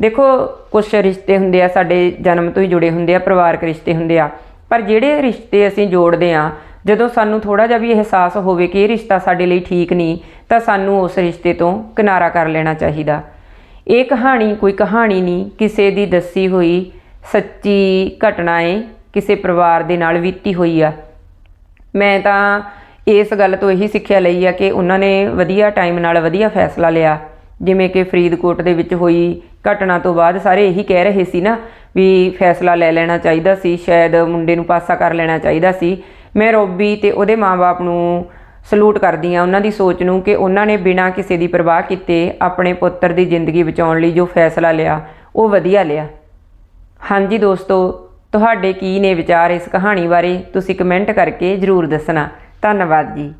ਦੇਖੋ ਕੁਝ ਰਿਸ਼ਤੇ ਹੁੰਦੇ ਆ, ਸਾਡੇ ਜਨਮ ਤੋਂ ਹੀ ਜੁੜੇ ਹੁੰਦੇ ਆ, ਪਰਿਵਾਰਕ ਰਿਸ਼ਤੇ ਹੁੰਦੇ ਆ। ਪਰ ਜਿਹੜੇ ਰਿਸ਼ਤੇ ਅਸੀਂ ਜੋੜਦੇ ਆ, ਜਦੋਂ ਸਾਨੂੰ ਥੋੜਾ ਜਿਹਾ ਵੀ ਅਹਿਸਾਸ ਹੋਵੇ ਕਿ ਇਹ ਰਿਸ਼ਤਾ ਸਾਡੇ ਲਈ ਠੀਕ ਨਹੀਂ, ਤਾਂ ਸਾਨੂੰ ਉਸ ਰਿਸ਼ਤੇ ਤੋਂ ਕਿਨਾਰਾ ਕਰ ਲੈਣਾ ਚਾਹੀਦਾ। ਇਹ ਕਹਾਣੀ ਕੋਈ ਕਹਾਣੀ ਨਹੀਂ, ਕਿਸੇ ਦੀ ਦੱਸੀ ਹੋਈ ਸੱਚੀ ਘਟਨਾ ਏ ਕਿਸੇ ਪਰਿਵਾਰ ਦੇ ਨਾਲ ਬੀਤੀ ਹੋਈ ਆ। ਮੈਂ ਤਾਂ ਇਸ ਗੱਲ ਤੋਂ ਇਹੀ ਸਿੱਖਿਆ ਲਈ ਆ ਕਿ ਉਹਨਾਂ ਨੇ ਵਧੀਆ ਟਾਈਮ ਨਾਲ ਵਧੀਆ ਫੈਸਲਾ ਲਿਆ। ਜਿਵੇਂ ਕਿ ਫਰੀਦਕੋਟ ਦੇ ਵਿੱਚ ਹੋਈ ਘਟਨਾ ਤੋਂ ਬਾਅਦ ਸਾਰੇ ਇਹੀ ਕਹਿ ਰਹੇ ਸੀ ਨਾ ਵੀ ਫੈਸਲਾ ਲੈ ਲੈਣਾ ਚਾਹੀਦਾ ਸੀ, ਸ਼ਾਇਦ ਮੁੰਡੇ ਨੂੰ ਪਾਸਾ ਕਰ ਲੈਣਾ ਚਾਹੀਦਾ ਸੀ। ਮੈਂ ਰੋਬੀ ਤੇ ਉਹਦੇ ਮਾਪੇ ਨੂੰ ਸਲੂਟ ਕਰਦੀ ਆ ਉਹਨਾਂ ਦੀ ਸੋਚ ਨੂੰ ਕਿ ਉਹਨਾਂ ਨੇ ਬਿਨਾਂ ਕਿਸੇ ਦੀ ਪਰਵਾਹ ਕੀਤੇ ਆਪਣੇ ਪੁੱਤਰ ਦੀ ਜ਼ਿੰਦਗੀ ਬਚਾਉਣ ਲਈ ਜੋ ਫੈਸਲਾ ਲਿਆ, ਉਹ ਵਧੀਆ ਲਿਆ। ਹਾਂਜੀ ਦੋਸਤੋ, ਤੁਹਾਡੇ ਕੀ ਨੇ ਵਿਚਾਰ ਇਸ ਕਹਾਣੀ ਬਾਰੇ? ਤੁਸੀਂ ਕਮੈਂਟ ਕਰਕੇ ਜਰੂਰ ਦੱਸਣਾ। ਧੰਨਵਾਦ ਜੀ।